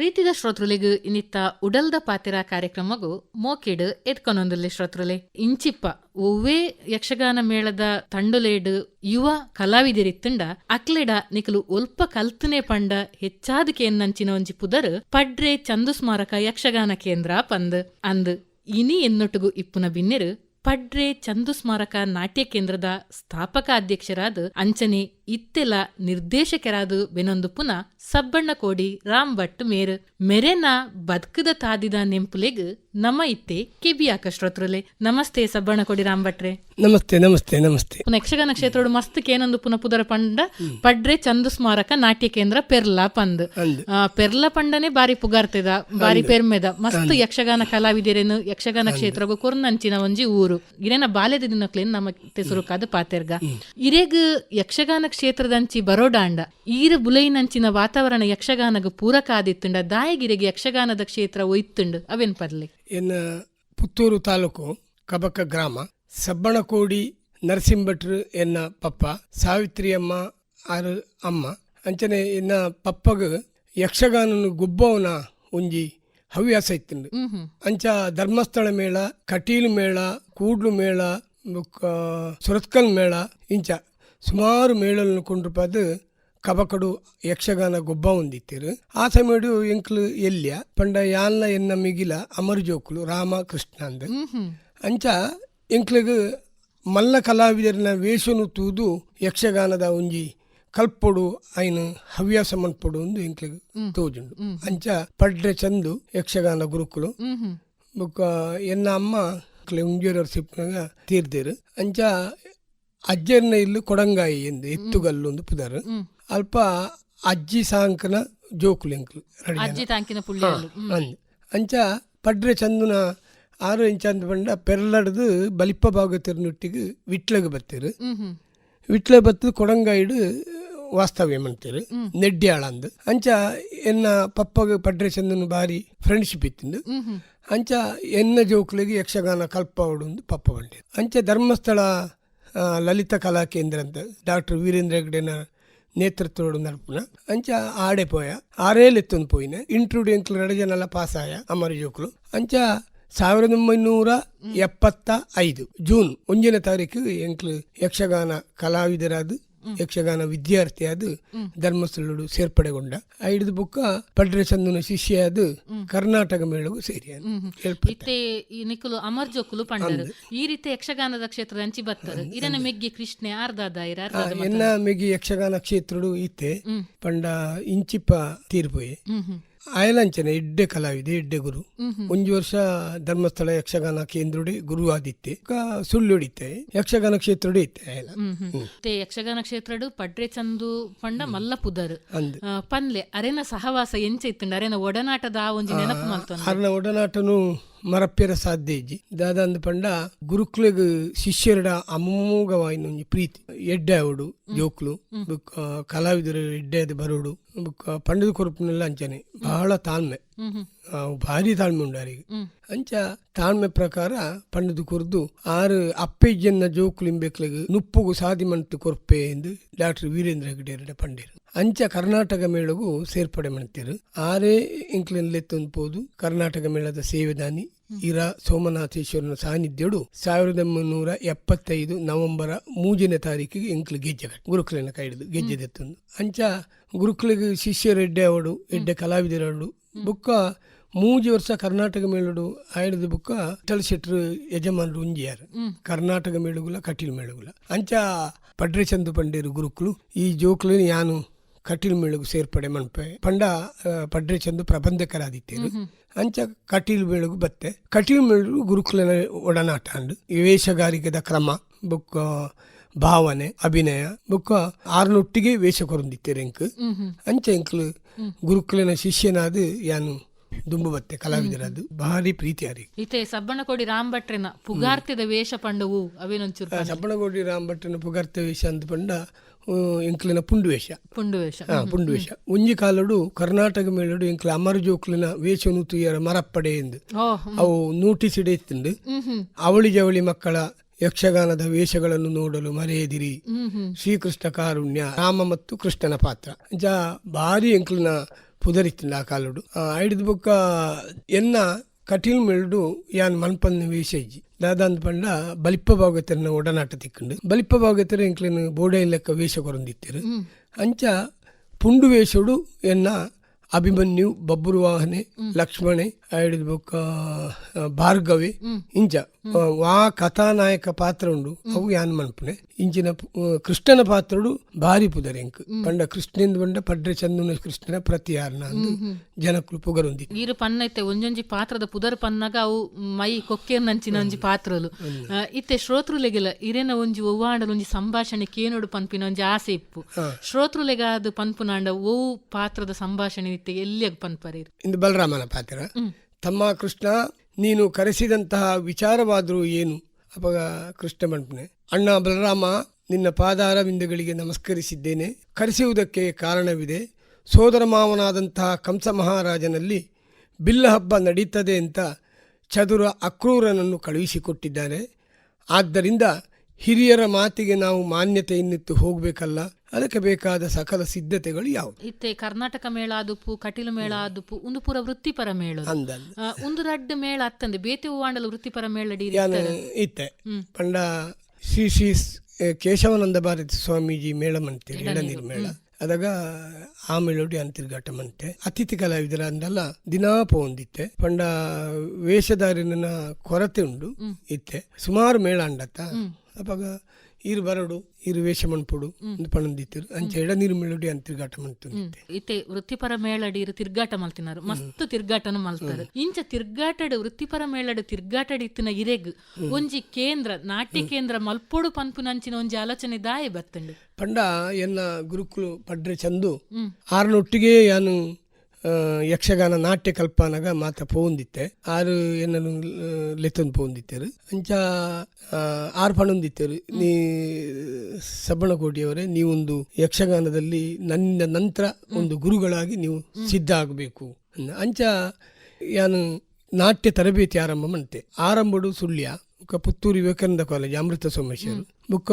ಪ್ರೀತಿದ ಶ್ರೋತೃಲಿಗು ಇನ್ನಿತ್ತ ಉಡಲ್ದ ಪಾತಿರ ಕಾರ್ಯಕ್ರಮಗು ಮೋಕಿಡ್ ಎತ್ಕೊಂಡೊಂದಿಲ್ಲ ಶ್ರೋತೃಲೆ. ಇಂಚಿಪ್ಪ ಒವ್ವೇ ಯಕ್ಷಗಾನ ಮೇಳದ ತಂಡುಲೇಡ್, ಯುವ ಕಲಾವಿದರಿತ್ತಂಡ ಅಕ್ಲೆಡ ನಿಕಲು ಒಲ್ಪ ಕಲ್ತನೆ ಪಂಡ ಹೆಚ್ಚಾದ ಎನ್ನಂಚಿನ ಒಂಜಿ ಪುದರ್ ಪಡ್ರೆ ಚಂದು ಸ್ಮಾರಕ ಯಕ್ಷಗಾನ ಕೇಂದ್ರ ಪಂದ್ ಅಂದ್. ಇನಿ ಎನ್ನೊಟ್ಟುಗು ಇಪ್ಪುನ ಬಿನ್ನೆರು ಪಡ್ರೆ ಚಂದು ಸ್ಮಾರಕ ನಾಟ್ಯ ಕೇಂದ್ರದ ಸ್ಥಾಪಕ ಅಧ್ಯಕ್ಷರಾದ ಅಂಚನೆ ಇತ್ತೆಲ ನಿರ್ದೇಶಕರಾದ ಬೆನೊಂದು ಪುನ ಸಬ್ಬಣ್ಣ ಕೋಡಿ ರಾಮ್ ಭಟ್ ಮೇರ್ ಮೆರೆನ ಬದುಕದ ತಾದಿದ ನೆಂಪುಲೆಗ್ ನಮ ಇತ್ತೆ ಕೆಬಿಯಾಕ ಶ್ರೋತ್ರಲೆ ನಮಸ್ತೆ ಸಬ್ಬಣ್ಣ ಕೋಡಿ ರಾಮ್ ಭಟ್ರೆ ನಮಸ್ತೆ ನಮಸ್ತೆ. ನಮಸ್ತೆ ಯಕ್ಷಗಾನ ಕ್ಷೇತ್ರೋಡು ಮಸ್ತ್ ಕೇನೊಂದು ಪುನ ಪುದರ ಪಂಡ ಪಡ್ರೆ ಚಂದು ಸ್ಮಾರಕ ನಾಟ್ಯ ಕೇಂದ್ರ ಪೆರ್ಲಾ ಪಂದ್. ಪೆರ್ಲ ಪಂಡನೆ ಬಾರಿ ಪುಗಾರ್ತದ ಬಾರಿ ಪೆರ್ಮೆದ. ಮಸ್ತ್ ಯಕ್ಷಗಾನ ಕಲಾವಿದರೇನು ಯಕ್ಷಗಾನ ಕ್ಷೇತ್ರಗು ಕೊರ್ನಂಚಿನ ಒಂಜಿ ಊರು. ಇರೇನ ಬಾಲ್ಯದ ದಿನಕ್ಲೇನ್ ನಮ್ಮ ತೆಸುರುಕಾದ ಪಾತೆರ್ಗ. ಇರೇಗ ಯಕ್ಷಗಾನ ಕ್ಷೇತ್ರದಂಚಿ ಬರೋಡಾಂಡ ಈರ ಬುಲೈನಂಚಿನ ವಾತಾವರಣ ಯಕ್ಷಗಾನಗ ಪೂರಕ ಆದಿತ್ತುಂಡ ದಾಯಗಿರೆಗೆ ಯಕ್ಷಗಾನದ ಕ್ಷೇತ್ರ ಒಯ್ತುಂಡ ಅವೇನ್ ಪರ್ಲಿ ಇನ್ನ ಪುತ್ತೂರು ತಾಲೂಕು ಕಬಕ ಗ್ರಾಮ ಸಬ್ಬಣಕೋಡಿ ನರಸಿಂಭಟ್ರು ಎನ್ನ ಪಪ್ಪ ಸಾವಿತ್ರಿ ಅಮ್ಮ ಆರು ಅಮ್ಮ. ಅಂಚನೆ ಇನ್ನ ಪಪ್ಪಗ ಯಕ್ಷಗಾನನು ಗುಬ್ಬವನ ಒಂಜಿ ಹವ್ಯಾಸ ಇತ್ತು ಅಂಚ ಧರ್ಮಸ್ಥಳ ಮೇಳ ಕಟೀಲು ಮೇಳ ಕೂಡ್ಲು ಮೇಳ ಸುರತ್ಕಲ್ ಮೇಳ ಇಂಚ ಸುಮಾರು ಮೇಳలను ಕೊಂಡ್ರಪಾದ ಕಬಕಡು ಯಕ್ಷಗಾನ ಗೊಬ್ಬ ಹೊಂದಿತ್ತಿರು ಆ ಸಮಯಡು ಎಂಕ್ಲು ಎಲ್ಯ ಪಂಡ ಯಾನ್ಲ ಎನ್ನ ಮಿಗಿಲ ಅಮರ್ ಜೋಕುಲು ರಾಮ ಕೃಷ್ಣ ಅಂದ. ಅಂಚ ಎಂಕ್ಲಗ ಮಲ್ಲ ಕಲಾವಿದರಿನ ವೇಷನು ತೂದು ಯಕ್ಷಗಾನದ ಒಂಜಿ ಕಲ್ಪೊಡು ఆయన ಹವ್ಯಾಸ ಮನ್ಪೊಡು ಒಂದು ಎಂಕ್ಲಿಗ್ ತೋಜುಂಡು. ಅಂಚ ಪಡ್ರೆ ಚಂದು ಯಕ್ಷಗಾನ ಗುರುಕುಲು. ఒక ఎన్న ಬೊಕ್ಕ ಎನ್ನ ಅಮ್ಮ ಸಿಪ್ನಾಗ ತೀರ್ದೇರು. ಅಂಚ ಅಜ್ಜರ್ನ ಇಲ್ಲು ಕೊಡಂಗಾಯಿ ಎಂದು ಎತ್ತುಗಲ್ಲು ಒಂದು ಪುದರ್. ಅಲ್ಪ ಅಜ್ಜಿ ಸಾಂಕನ ಜೋಕುಲು ಅಂದ್. ಅಂಚ ಪಡ್ರೆ ಚಂದುನ ಆರು ಇಂಚ ಅಂತ ಪೆರ್ಲಡ್ದು ಬಲಿಪ್ಪ ಭಾಗ ತಿರ್ನುಟ್ಟಿಗೆ ವಿಟ್ಲಗ್ ಬತ್ತೀರು. ವಿಟ್ಲ ಬತ್ತು ಕೊಡಂಗಾಯಿಡು ವಾಸ್ತವ್ಯ ಮಾಡ್ತೀರು? ನೆಡ್ಯಾಳ ಅಂದ್. ಅಂಚ ಎನ್ನ ಪಪ್ಪಗ ಪಡ್ರೆ ಚಂದನ ಬಾರಿ ಫ್ರೆಂಡ್ಶಿಪ್ ಇತ್ತಿಂದು. ಅಂಚ ಎನ್ನ ಜೋಕ್ಲಿಗೆ ಯಕ್ಷಗಾನ ಕಲ್ಪ ಹೊಡುಂದು ಪಪ್ಪ ಬಂಡೆ ಅಂಚ ಧರ್ಮಸ್ಥಳ ಲಲಿತ ಕಲಾ ಕೇಂದ್ರ ಅಂತ ಡಾಕ್ಟರ್ ವೀರೇಂದ್ರ ಹೆಗ್ಡೆನ ನೇತೃತ್ವೋಡು ನಡ್ಪುನ. ಅಂಚ ಆಡೆ ಪೋಯ ಆರೇಲೆತ್ತೊಂದು ಪೋಯಿನ. ಇಂಟ್ರೂಡ್ ಎಂಕ್ಲು ಪಾಸ್ ಆಯ ಅಮರ ಜೋಕ್ಲು. ಅಂಚ ಸಾವಿರದ ಒಂಬೈನೂರ ಎಪ್ಪತ್ತ ಐದು ಜೂನ್ ಒಂಜನೇ ತಾರೀಕು ಎಂಕ್ಲು ಯಕ್ಷಗಾನ ಕಲಾವಿದರಾದ ಯಕ್ಷಗಾನ ವಿದ್ಯಾರ್ಥಿಯಾದ ಧರ್ಮಸ್ಥಳಡು ಸೇರ್ಪಡೆಗೊಂಡ. ಐದು ಬುಕ್ಕ ಪಡ್ರೆ ಚಂದನ ಶಿಷ್ಯಾದ ಕರ್ನಾಟಕ ಮೇಳಗೂ ಸೇರಿ ಇತ್ತೆ ನಿಕುಲು ಅಮರ್ ಜೋಕುಲು ಪಂಡರು. ಈ ರೀತಿ ಯಕ್ಷಗಾನದ ಕ್ಷೇತ್ರದ ಅಂಚಿ ಬತ್ತರು. ಇದನ್ನ ಮೆಗ್ಗಿ ಕೃಷ್ಣೆ ಅರ್ಧದ ಎನ್ನ ಮೆಗ್ಗಿ ಯಕ್ಷಗಾನ ಕ್ಷೇತ್ರಡು ಇತ್ತೆ. ಪಂಡ ಇಂಚಿಪ್ಪ ತೀರ್ಪೋಯೆ ಹ್ಮ್ ಇಡ್ಡೆ ಕಲಾವಿದೆ ಇಡ್ಡೆ ಗುರು. ಒಂಜು ವರ್ಷ ಧರ್ಮಸ್ಥಳ ಯಕ್ಷಗಾನ ಕೇಂದ್ರಡಿ ಗುರು ಆದಿತ್ತೆ ಸುಳ್ಳು ಹಿಡಿತೆ ಯಕ್ಷಗಾನ ಕ್ಷೇತ್ರ ಇತ್ತೆ ಯಕ್ಷಗಾನ ಕ್ಷೇತ್ರಡು ಪಡ್ರೆ ಚಂದು ಪಂಡ ಮಲ್ಲ ಪುದರ್ ಪನ್ಲೆ ಅರೆನ ಸಹವಾಸ ಎಂಚ ಇತ್ತು ಅರೆನ ಒಡನಾಟದ ಆ ಒಂಜಿ ನೆನಪು ಮಲ್ತೊಂದು. ಅರೆನ ಒಡನಾಟನು ಮರಪ್ಪೆರ ಸಾಧ್ಯ ಇಜ್ಜಿ. ದಾದಂದ ಪಂಡ ಗುರುಕುಲಗ ಶಿಷ್ಯರಡ ಒಂಜಿ ಪ್ರೀತಿ. ಎಡ್ಡೆ ಅವಡು ಜೋಕ್ಲು ಕಲಾವಿದರ ಕಲಾವಿದರು ಎಡ್ಡೆ ಅದು ಬರೋಡು ಪಂಡದ ಕೊರಪನೆಲ್ಲ ಅಂಚನೆ. ಬಹಳ ತಾಳ್ಮೆ. ಭಾರಿ ತಾಳ್ಮೆ ಉಂಡಾರಿ ಅಂಚ ತಾಳ್ಮೆ ಪ್ರಕಾರ ಪಂಡದ ಕೊರ್ದು ಆರು ಅಪ್ಪೆಜ್ಜನ್ನ ಜೋಕ್ಲು ಇಂಬೇಕ್ಲೆಗ್ ನುಪ್ಪುಗು ಸಾಧಿ ಮಂತು ಕೊರ್ಪೆ ಎಂದು ಡಾಕ್ಟರ್ ವೀರೇಂದ್ರ ಹೆಗ್ಡೆ ಪಂಡಿರು. ಅಂಚ ಕರ್ನಾಟಕ ಮೇಳಗೂ ಸೇರ್ಪಡೆ ಮಾಡ್ತೀರು. ಆರೇ ಇಂಕ್ಲೆನ್ಲೆತ್ತೊಂದು ಪೋದು ಕರ್ನಾಟಕ ಮೇಳದ ಸೇವೆದಾನಿ ಇರ ಸೋಮನಾಥೇಶ್ವರನ ಸಾನ್ನಿಧ್ಯಡು ಸಾವಿರದ ಒಂಬೈನೂರ ಎಪ್ಪತ್ತೈದು ನವೆಂಬರ್ ಮೂಜನೇ ತಾರೀಕಿಗೆ ಇಂಕ್ಲು ಗೆಜ್ಜೆ ಗುರುಕುಲನ ಗುರುಕುಲಿನ ಗೆಜ್ಜೆದೆ ಗೆಜ್ಜೆ ದೆತ್ತೊಂದು ಅಂಚ ಗುರುಕುಲಿಗೆ ಶಿಷ್ಯರು ಎಡ್ಡೆ ಅವಡು. ಎಡ್ಡೆ ಕಲಾವಿದರಡು ಬುಕ್ಕ ಮೂಜಿ ವರ್ಷ ಕರ್ನಾಟಕ ಮೇಳುಡು ಆಯ್ದ ಬುಕ್ಕ ವಿಠಲ್ ಶೆಟ್ರು ಯಜಮಾನರು ಉಂಜಿಯಾರು. ಕರ್ನಾಟಕ ಮೇಳುಗುಲ ಕಟೀಲ್ ಮೇಳುಗುಲ. ಅಂಚ ಪಡ್ರೆ ಚಂದು ಪಂಡೇರು ಗುರುಕುಲು ಈ ಜೋಕ್ಲು ಯಾನು ಕಟೀಲ್ ಮೇಳುಗು ಸೇರ್ಪಡೆ ಮನ್ಪೆ. ಪಂಡ ಪಡ್ರೆ ಚಂದು ಪ್ರಬಂಧಕರಾದಿತ್ತೇರು. ಅಂಚ ಕಟೀಲ್ ಮೇಳುಗು ಬತ್ತೆ. ಕಟೀಲ್ ಮೇಳು ಗುರುಕುಲನ ಒಡನಾಟ ಅಂಡು ಈ ವೇಷಗಾರಿಕೆದ ಕ್ರಮ ಬುಕ್ಕ ಭಾವನೆ ಅಭಿನಯ ಬುಕ್ ಆರ್ನೊಟ್ಟಿಗೆ ವೇಷ ಕೊರೊಂದಿತ್ತೇರು ಎಂಕ್. ಅಂಚ ಎಂಕ್ಲು ಗುರುಕುಲನ ಶಿಷ್ಯನಾದ ಯಾನು ದುಂಬು ಬತ್ತೆ ಕಲಾವಿದರಾದು ಭಾರಿ ಪ್ರೀತಿ ಯಾರಿಗೆ ಇತ್ತೆ ಸಬ್ಬಣಗೋಡಿ ರಾಮ್ ಭಟ್ರೆನ ಪುಗಾರ್ತಿದ ವೇಷ ಪಂಡವು ಅವೇನೊಂಚೂರು ಸಬ್ಬಣಗೋಡಿ ರಾಮ್ ಭಟ್ರಿನ ಪುಗರ್ತ ವೇಷ ಅಂತ ಪಂಡ ಎಂಕ್ಲಿನ ಪುಂಡುವೇಷ. ಪುಂಡುವೇಷ. ಪುಂಡು ವೇಷ ಹಾ ಪುಂಡುವೇಷ. ಒಂಜಿ ಕಾಲಡು ಕರ್ನಾಟಕ ಮೇಳಡು ಎಂಕ್ಲ ಅಮರ ಜೋಕ್ಲಿನ ವೇಷನು ತುಯ್ಯರ ಮರಪ್ಪಡೆ ಎಂದು. ಅವು ಹ್ಮ್ ಹ್ಮ್. ಅವಳಿ ಜವಳಿ ಮಕ್ಕಳ ಯಕ್ಷಗಾನದ ವೇಷಗಳನ್ನು ನೋಡಲು ಮರೆಯದಿರಿ. ಶ್ರೀಕೃಷ್ಣ ಕಾರುಣ್ಯ ರಾಮ ಮತ್ತು ಕೃಷ್ಣನ ಪಾತ್ರ. ಜಾ ಭಾರಿ ಎಂಕ್ಲಿನ ಪುದರಿತ್ತಿಂಡ ಆ ಕಾಲುಡು. ಐಡಿದ ಬುಕ್ಕ ಎನ್ನ ಕಟೀಲ್ ಮಿಲ್ಡು ಯಾನ್ ಮನ್ಪಂದ್ ವೇಷಜ್ಜಿ ದಾದಾಂದ್ ಪಂಡ ಬಲಿಪ್ಪ ಭಾಗತೆರ್ನ ಒಡನಾಟ ತಿಕ್ಕಂಡು. ಬಲಿಪ್ಪ ಭಾಗತೆರ ಎಂಕ್ಲೆನ್ ಬೋಡೆ ಲೆಕ್ಕ ವೇಷ ಕೊರೊಂದಿತ್ತೆರು. ಅಂಚ ಪುಂಡು ವೇಷಡು ಎನ್ನ ಅಭಿಮನ್ಯು ಬಬ್ಬುರು ವಾಹನೆ ಲಕ್ಷ್ಮಣೆ ಆಯ್ಡ್ ಬೊಕ್ಕ ಭಾರ್ಗವಿ ಇಂಚ. ವಾ ಕಥಾನಾಯಕ ಪಾತ್ರ ಉಂಡು. ಅವು ಯಾನ್ ಮನ್ಪುನೆ. ಇಂಚಿನ ಕೃಷ್ಣನ ಪಾತ್ರಡು ಭಾರಿ ಪುದರ್ ಎಂಕ್ ಪಂಡ ಕೃಷ್ಣಂದು ಬಂಡ ಪಡ್ರೆ ಚಂದನ ಕೃಷ್ಣನ ಪ್ರತಿಯಾರನ ಅಂದು ಜನಕ್ಕಳು ನೀರು ಪನ್ನ ಇತ್ತೆ ಒಂಜೊಂಜಿ ಪಾತ್ರದ ಪುದರ್ ಪನ್ನಗ ಅವು ಮೈ ಕೊಕ್ಕೆ ನಂಚಿನ ಒಂಜಿ ಪಾತ್ರಲು. ಇತ್ತೆ ಶ್ರೋತೃಲೆಗೆಲ ಇರೇನ ಒಂಜಿ ಒವ್ವಾಂಡಲ ಒಂಜಿ ಸಂಭಾಷಣೆ ಕೇನೋಡು ಪನ್ಪಿನ ಒಂಜಿ ಆಸೆ ಇಪ್ಪು. ಶ್ರೋತೃಲೆಗ ಅದು ಪನ್ಪುನಾಂಡ ಓ ಪಾತ್ರದ ಸಂಭಾಷಣೆ ಇತ್ತೆ ಎಲ್ಲಿಯಾಗ ಪನ್ಪರಿ ಇಂದು ಬಲರಾಮನ ಪಾತ್ರ. ತಮ್ಮ ಕೃಷ್ಣ ನೀನು ಕರೆಸಿದಂತಹ ವಿಚಾರವಾದರೂ ಏನು? ಅಪಗ ಕೃಷ್ಣ ಮನ್ಪನೆ ಅಣ್ಣ ಬಲರಾಮ, ನಿನ್ನ ಪಾದಾರವಿಂದಗಳಿಗೆ ನಮಸ್ಕರಿಸಿದ್ದೇನೆ. ಕರೆಸುವುದಕ್ಕೆ ಕಾರಣವಿದೆ. ಸೋದರ ಮಾವನಾದಂತಹ ಕಂಸ ಮಹಾರಾಜನಲ್ಲಿ ಬಿಲ್ಲ ಹಬ್ಬ ನಡೀತದೆ ಅಂತ ಚದುರ ಅಕ್ರೂರನನ್ನು ಕಳುಹಿಸಿಕೊಟ್ಟಿದ್ದಾನೆ ಆದ್ದರಿಂದ ಹಿರಿಯರ ಮಾತಿಗೆ ನಾವು ಮಾನ್ಯತೆ ಇನ್ನಿತ್ತು ಹೋಗಬೇಕಲ್ಲ ಅದಕ್ಕೆ ಬೇಕಾದ ಸಕಲ ಸಿದ್ಧತೆಗಳು ಯಾವು ಇತ್ತೆ ಕರ್ನಾಟಕ ಮೇಳ ಆದುಪ್ಪು ಕಟೀಲು ಮೇಳ ಆದುಪ್ಪು ಒಂದು ಪೂರ ವೃತ್ತಿಪರ ಮೇಳ ಅಂದಲ್ಲ. ಒಂದು ರಡ್ಡ್ ಮೇಳ ಅತ್ತಂದೆ ಬೇತೆ ಹೂವಾಂಡಲ ವೃತ್ತಿಪರ ಮೇಳ ಇತ್ತೆ. ಪಂಡ ಶ್ರೀ ಶ್ರೀ ಕೇಶವನಂದ ಭಾರತಿ ಸ್ವಾಮೀಜಿ ಮೇಳ ಮಂತೇಳಿ ಎಳನೀರು ಮೇಳ ಅದಾಗ ಆ ಮೇಳೋಡಿ ಯಾನ್ ತಿರ್ಗಾಟ ಮಂತೆ. ಅತಿಥಿ ಕಲಾವಿದರ ಅಂದಲ್ಲ ದಿನಾ ಪೋಂದಿತ್ತೆ. ಪಂಡ ವೇಷಧಾರಿನ ಕೊರತೆ ಉಂಡು ಇತ್ತೆ. ಸುಮಾರು ಮೇಳ ಅಂಡತ್ತ? ಅವಾಗ ಇರು ಬರಡು ಇರು ವೇಷ ಮಣ್ಪುಡು ಪಣಂದಿತ್ತರು. ಅಂಚೆ ಎಳನೀರು ಮೇಳಡಿ ಅಂತ ತಿರ್ಗಾಟ ಮಂತುಂದಿತ್ತೆ ಇತ್ತೆ. ವೃತ್ತಿಪರ ಮೇಳಡೀರು ತಿರ್ಗಾಟ ಮಲ್ತಿನಾರು. ಮಸ್ತ್ ತಿರ್ಗಾಟನ ಮಲ್ತಾರೆ. ಇಂಚ ತಿರ್ಗಾಟಡ್ ವೃತ್ತಿಪರ ಮೇಳಡ್ ತಿರ್ಗಾಟಡಿ ಇತ್ತಿನ ಇರೆಗ್ ಒಂಜಿ ಕೇಂದ್ರ ನಾಟ್ಯ ಕೇಂದ್ರ ಮಲ್ಪೊಡು ಪನ್ಪುನಂಚಿನ ಒಂಜಿ ಆಲೋಚನೆ ದಾಯಿ ಬತ್ತಂಡು ಪಂಡ ಎನ್ನ ಗುರುಕುಲು ಪಡ್ರೆ ಚಂದು ಆರ್ನೊಟ್ಟಿಗೆ ಯಾನು ಯಕ್ಷಗಾನ ನಾಟ್ಯ ಕಲ್ಪನಾಗ ಮಾತ ಪೋಂದಿತ್ತೆ ಆರು ಏನನ್ನು ಲೆತ್ತೊಂದು ಪೋಂದಿತ್ತೇರು ಅಂಚ ಆರು ಪಣಂದಿತ್ತೇರು ನೀ ಸಬ್ಬಣಕೋಟಿಯವರೇ ನೀವೊಂದು ಯಕ್ಷಗಾನದಲ್ಲಿ ನನ್ನ ನಂತರ ಒಂದು ಗುರುಗಳಾಗಿ ನೀವು ಸಿದ್ಧ ಆಗಬೇಕು ಅಂಚ ಯಾನು ನಾಟ್ಯ ತರಬೇತಿ ಆರಂಭ ಮಂತೆ ಆರಂಭಡು ಸುಳ್ಯ. ಬುಕ್ಕ ಪುತ್ತೂರು ವಿವೇಕಾನಂದ ಕಾಲೇಜ್ ಅಮೃತ ಸೋಮೇಶ್ವರ್. ಬುಕ್ಕ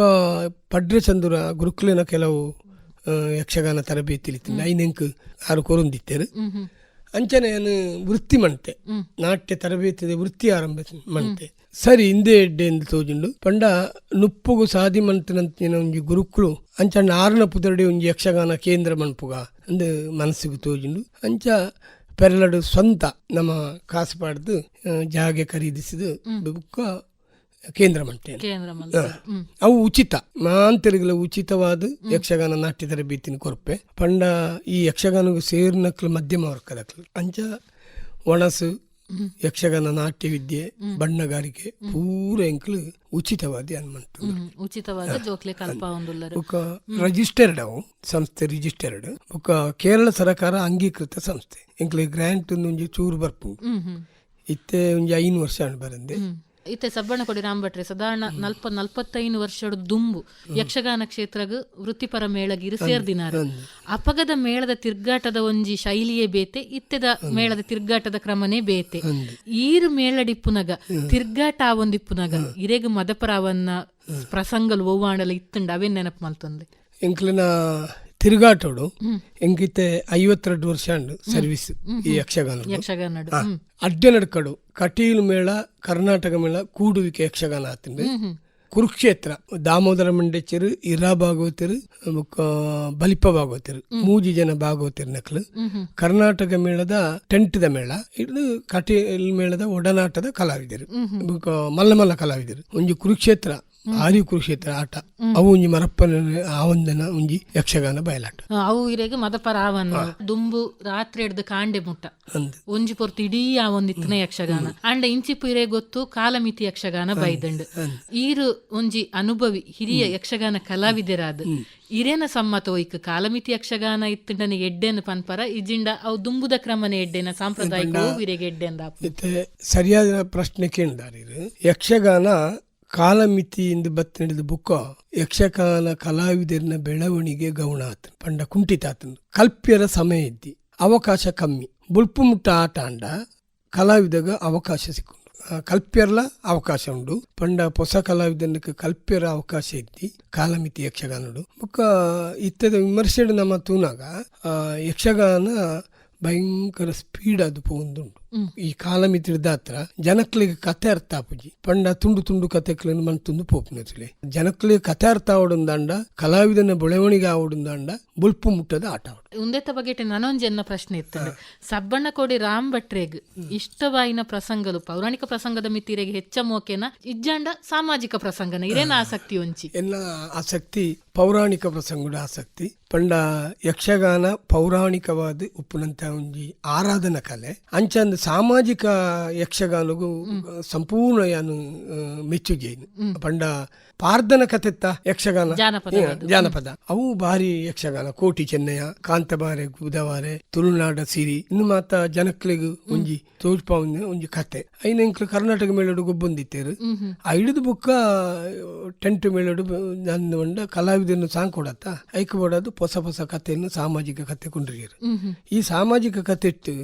ಪಡ್ರೆ ಚಂದ್ರ ಗುರುಕುಲಿನ ಕೆಲವು ಯಕ್ಷಗಾನ ತರಬೇತಿ ಇಲ್ಲಿತ್ತಿನ ಐನೆಂಕ್ ಆರು ಕೊರೊಂದಿತ್ತೇರು ಅಂಚನೆ ಏನು ವೃತ್ತಿ ಮಂತೆ. ನಾಟ್ಯ ತರಬೇತಿ ವೃತ್ತಿ ಆರಂಭ ಮಂತೆ. ಸರಿ ಹಿಂದೆ ಎಡ್ಡೆ ಎಂದು ತೋಜುಂಡು. ಪಂಡ ನುಪ್ಪುಗು ಸಾದಿ ಮಂತನಂತಿನ ಒಂಜಿ ಗುರುಕುಲು ಅಂಚಣ್ಣ ಆರನ ಪುದರಡಿ ಒಂಜಿ ಯಕ್ಷಗಾನ ಕೇಂದ್ರ ಮನ್ಪುಗ ಅಂದ ಮನಸ್ಸಿಗೆ ತೋಜುಂಡು. ಅಂಚ ಪೆರಲಡು ಸ್ವಂತ ನಮ್ಮ ಕಾಸು ಪಾಡ್ದು ಜಾಗೆ ಖರೀದಿಸಿದು ಬುಕ್ಕ ಕೇಂದ್ರ ಮಂಟೇನು ಕೇಂದ್ರ ಅವು ಉಚಿತ. ಮಾಂತರಿಗಳ ಉಚಿತವಾದ ಯಕ್ಷಗಾನ ನಾಟ್ಯ ತರಬೇತಿನ ಕೊರಪೆ. ಪಂಡ ಈ ಯಕ್ಷಗಾನ ಸೇರ್ನಕ್ಲು ಮಧ್ಯಮ ವರ್ಗದಕ್ಲು ಅಂಚ ಒಣಸು ಯಕ್ಷಗಾನ ನಾಟ್ಯ ವಿದ್ಯೆ ಬಣ್ಣಗಾರಿಕೆ ಪೂರ ಎಂಕ್ಲು ಉಚಿತವಾದಿ ಅನ್ಮಂಟು ಉಚಿತವಾದ ಜೋಕ್ಲೆ ಬೊಕ ರಿಜಿಸ್ಟರ್ಡ್ ಅವು. ಸಂಸ್ಥೆ ರಿಜಿಸ್ಟರ್ಡ್. ಬೊಕ ಕೇರಳ ಸರ್ಕಾರ ಅಂಗೀಕೃತ ಸಂಸ್ಥೆ. ಎಂಕ್ಲೆ ಗ್ರ್ಯಾಂಟ್ ಒಂಜಿ ಚೂರು ಬರ್ಪು. ಇತ್ತೆ ಒಂಜಿ ಐನ್ ವರ್ಷ ಬರಂದೆ. ಇತ್ತೆ ಸಬ್ಬಣ್ಣಕೊಡಿ ರಾಂಭಟ್ರೆ ಸಾಧಾರಣ ನಲ್ಪ ನಲ್ಪತ್ತೈದು ವರ್ಷದ ದುಂಬು. ಯಕ್ಷಗಾನ ಕ್ಷೇತ್ರಗ್ ವೃತ್ತಿಪರ ಮೇಳಗಿರು ಸೇರ್ದಿನ ಅಪಗದ ಮೇಳದ ತಿರ್ಗಾಟದ ಒಂಜಿ ಶೈಲಿಯೇ ಬೇತೆ ಇತ್ತೆದ ಮೇಳದ ತಿರ್ಗಾಟದ ಕ್ರಮನೇ ಬೇತೆ. ಈರು ಮೇಳಡಿಪ್ಪುನಗ ತಿರ್ಗಾಟ ಆವೊಂದಿಪ್ಪುನಗ ಇರೆಗ್ ಮದಪರಾವನ್ನ ಪ್ರಸಂಗಲು ಒವ್ವಾಂಡಲ ಇತ್ತುಂಡ ಅವೇನ್ ನೆನಪು ಮಲ್ತೊಂದೆ? ಎಂಕ್ಲಿನ ತಿರುಗಾಟೋಡು ಎಂಕಿತ್ತೆ ಐವತ್ತೆರಡು ವರ್ಷ ಸರ್ವಿಸ್ ಈ ಯಕ್ಷಗಾನ ಅಡ್ಡ ನಡ್ಕಡು ಕಟೀಲು ಮೇಳ ಕರ್ನಾಟಕ ಮೇಳ ಕೂಡುವಿಕೆ ಯಕ್ಷಗಾನ ಆತಿಂಡು ಕುರುಕ್ಷೇತ್ರ ದಾಮೋದರ ಮಂಡೇಚರು ಇರಾ ಭಾಗವತರು ಬಲಿಪ ಭಾಗವತರು ಮೂಜಿ ಜನ ಭಾಗವತರು ನಕ್ಲು. ಕರ್ನಾಟಕ ಮೇಳದ ಟೆಂಟ್ದ ಮೇಳ ಇದು ಕಟೀಲ್ ಮೇಳದ ಒಡನಾಟದ ಕಲಾವಿದರು. ಮಲ್ಲಮಲ್ಲ ಮಲ್ಲ ಮಲ್ಲ ಕಲಾವಿದರು. ಒಂದು ಕುರುಕ್ಷೇತ್ರ ಭಾರಿ ಕುರುಕ್ಷೇತ್ರ ಆಟ. ಅವು ಒಂಜಿ ಮರಪ್ಪನ ಆವಂದನ ಒಂಜಿ ಯಕ್ಷಗಾನ ಬಯಲಾಟ. ಅವು ಅವು ಮದಪರ ಆವನ ದುಂಬು ರಾತ್ರಿ ಹಿಡ್ದು ಕಾಂಡೆ ಮುಟ್ಟ. ಒಂಜಿ ಪೊರ್ತು ಇಡೀ ಆ ಒಂದಿತ್ತಿನ ಯಕ್ಷಗಾನ. ಅಂಡ ಇಂಚಿಪ್ಪು ಇರೆ ಗೊತ್ತು ಕಾಲಮಿತಿ ಯಕ್ಷಗಾನ ಬೈದಂಡ್. ಈರು ಒಂಜಿ ಅನುಭವಿ ಹಿರಿಯ ಯಕ್ಷಗಾನ ಕಲಾವಿದರಾದ ಇರೇನ ಸಮ್ಮತ ಒಯ್ಕ್ ಕಾಲಮಿತಿ ಯಕ್ಷಗಾನ ಇತ್ತಂಡನ ಎಡ್ಡೆನ ಪನ್ಪರ ಇಜಿಂಡ ಅವು ದುಂಬುದ ಕ್ರಮನ ಎಡ್ಡೆನ ಸಾಂಪ್ರದಾಯಿಕ ವಿರೆಗೆ ಎಡ್ಡೆ ಅಂದ ಸರಿಯಾದ ಪ್ರಶ್ನೆ ಕೇಳಿದಾರೆ ಇದು. ಯಕ್ಷಗಾನ ಎಂದು ಬತ್ತಿ ನಡೆದ ಬುಕ್ಕ ಯಕ್ಷಗಾನ ಕಲಾವಿದರಿನ ಬೆಳವಣಿಗೆ ಗೌಣ ಪಂಡ ಕುಂಠಿತ ಕಲ್ಪ್ಯರ ಸಮಯ ಇದ್ದಿ. ಅವಕಾಶ ಕಮ್ಮಿ. ಬುಲ್ಪು ಮುಟ್ಟ ಆಟ ಅಂಡ ಕಲಾವಿದಗ ಅವಕಾಶ ಸಿಕ್ಕೊಂಡು ಕಲ್ಪ್ಯರ್ಲ ಅವಕಾಶ ಉಂಡು. ಪಂಡ ಹೊಸ ಕಲಾವಿದನಕ್ಕೆ ಕಲ್ಪ್ಯರ ಅವಕಾಶ ಇದ್ದಿ. ಕಾಲಮಿತಿ ಯಕ್ಷಗಾನಡು ಬುಕ್ಕ ಇತ್ತದ ವಿಮರ್ಶೆಡು ನಮ್ಮ ತೂನಾಗ ಯಕ್ಷಗಾನ ಭಯಂಕರ ಸ್ಪೀಡ್ ಅದು ಪೋಂದುಂಡು ಈ ಕಾಲಮಿತಿಡ್ದ ಹತ್ರ ಜನಕ್ಲಿಗೆ ಕತೆ ಅರ್ಥ ಆಪುಜಿ. ಪಂಡ ತುಂಡು ತುಂಡು ಕತೆಗಳನ್ನು ಮನ್ ತುಂದು ಪೋಪುನತಿಲೆ ಜನಕ್ಲಿಗೆ ಕತೆ ಅರ್ಥ ಆವಡುಂದಾಂಡ ಕಲಾವಿದನ ಬೆಳವಣಿಗೆ ಆವಡುಂದಾಂಡ ಬುಲ್ಪು ಮುಟ್ಟದ ಆಟ ಉಂದೆತ ಬಗೆಟ್ ನನೊಂಜೆನ್ನ ಪ್ರಶ್ನೆ ಇರ್ತದೆ ಸಬ್ಬಣ್ಣ ಕೋಡಿ ರಾಮ್ ಭಟ್ರೇಗ್ ಇಷ್ಟವಾಯಿನ ಪ್ರಸಂಗಲು ಪೌರಾಣಿಕ ಪ್ರಸಂಗದ ಮಿತಿರೆಗೆ ಹೆಚ್ಚ ಮೋಕೆನ ಇಜ್ಜಾಂಡ ಸಾಮಾಜಿಕ ಪ್ರಸಂಗನ ಇರೇನ ಆಸಕ್ತಿ ಒಂಚಿ? ಎಲ್ಲ ಆಸಕ್ತಿ ಪೌರಾಣಿಕ ಪ್ರಸಂಗದ ಆಸಕ್ತಿ. ಪಂಡ ಯಕ್ಷಗಾನ ಪೌರಾಣಿಕವಾದ ಉಪ್ಪುನಂತ ಒಂಜಿ ಆರಾಧನಾ ಕಲೆ. ಅಂಚಂದ ಸಾಮಾಜಿಕ ಯಕ್ಷಗಾನಗೂ ಸಂಪೂರ್ಣ ಯಾನು ಮೆಚ್ಚುಗೆ ಪಂಡ ಪಾರ್ಧನ ಕತೆತ್ತ ಯಕ್ಷಗಾನ. ಜಾನಪದ ಅವು ಭಾರಿ ಯಕ್ಷಗಾನ. ಕೋಟಿ ಚೆನ್ನಯ ಕಾಂತಬಾರೆ ಬುಧವಾರೆ ತುಳುನಾಡ ಸಿರಿ ಇನ್ನು ಮಾತ ಜನಕ್ಲೆಗ್ ಒಂಜಿ ತೋಜ್ಪಾ ಒಂಜಿ ಕತೆ ಐನಂಕ್ಲು ಕರ್ನಾಟಕ ಮೇಳಡು ಗೊಬ್ಬೊಂದಿತ್ತೇರು. ಆ ಹಿಡಿದು ಬುಕ್ಕ ಟೆಂಟ್ ಮೇಳಡು ನನ್ನ ಒಂಡ ಕಲಾವಿದನ್ನು ಸಾಂಗ್ ಕೊಡತ್ತ ಐಕ್ ಬಡದು ಹೊಸ ಹೊಸ ಕಥೆಯನ್ನು ಸಾಮಾಜಿಕ ಕತೆ ಕೊಂಡ್ರಿಯರು. ಈ ಸಾಮಾಜಿಕ ಕತೆ ಇಟ್ಟು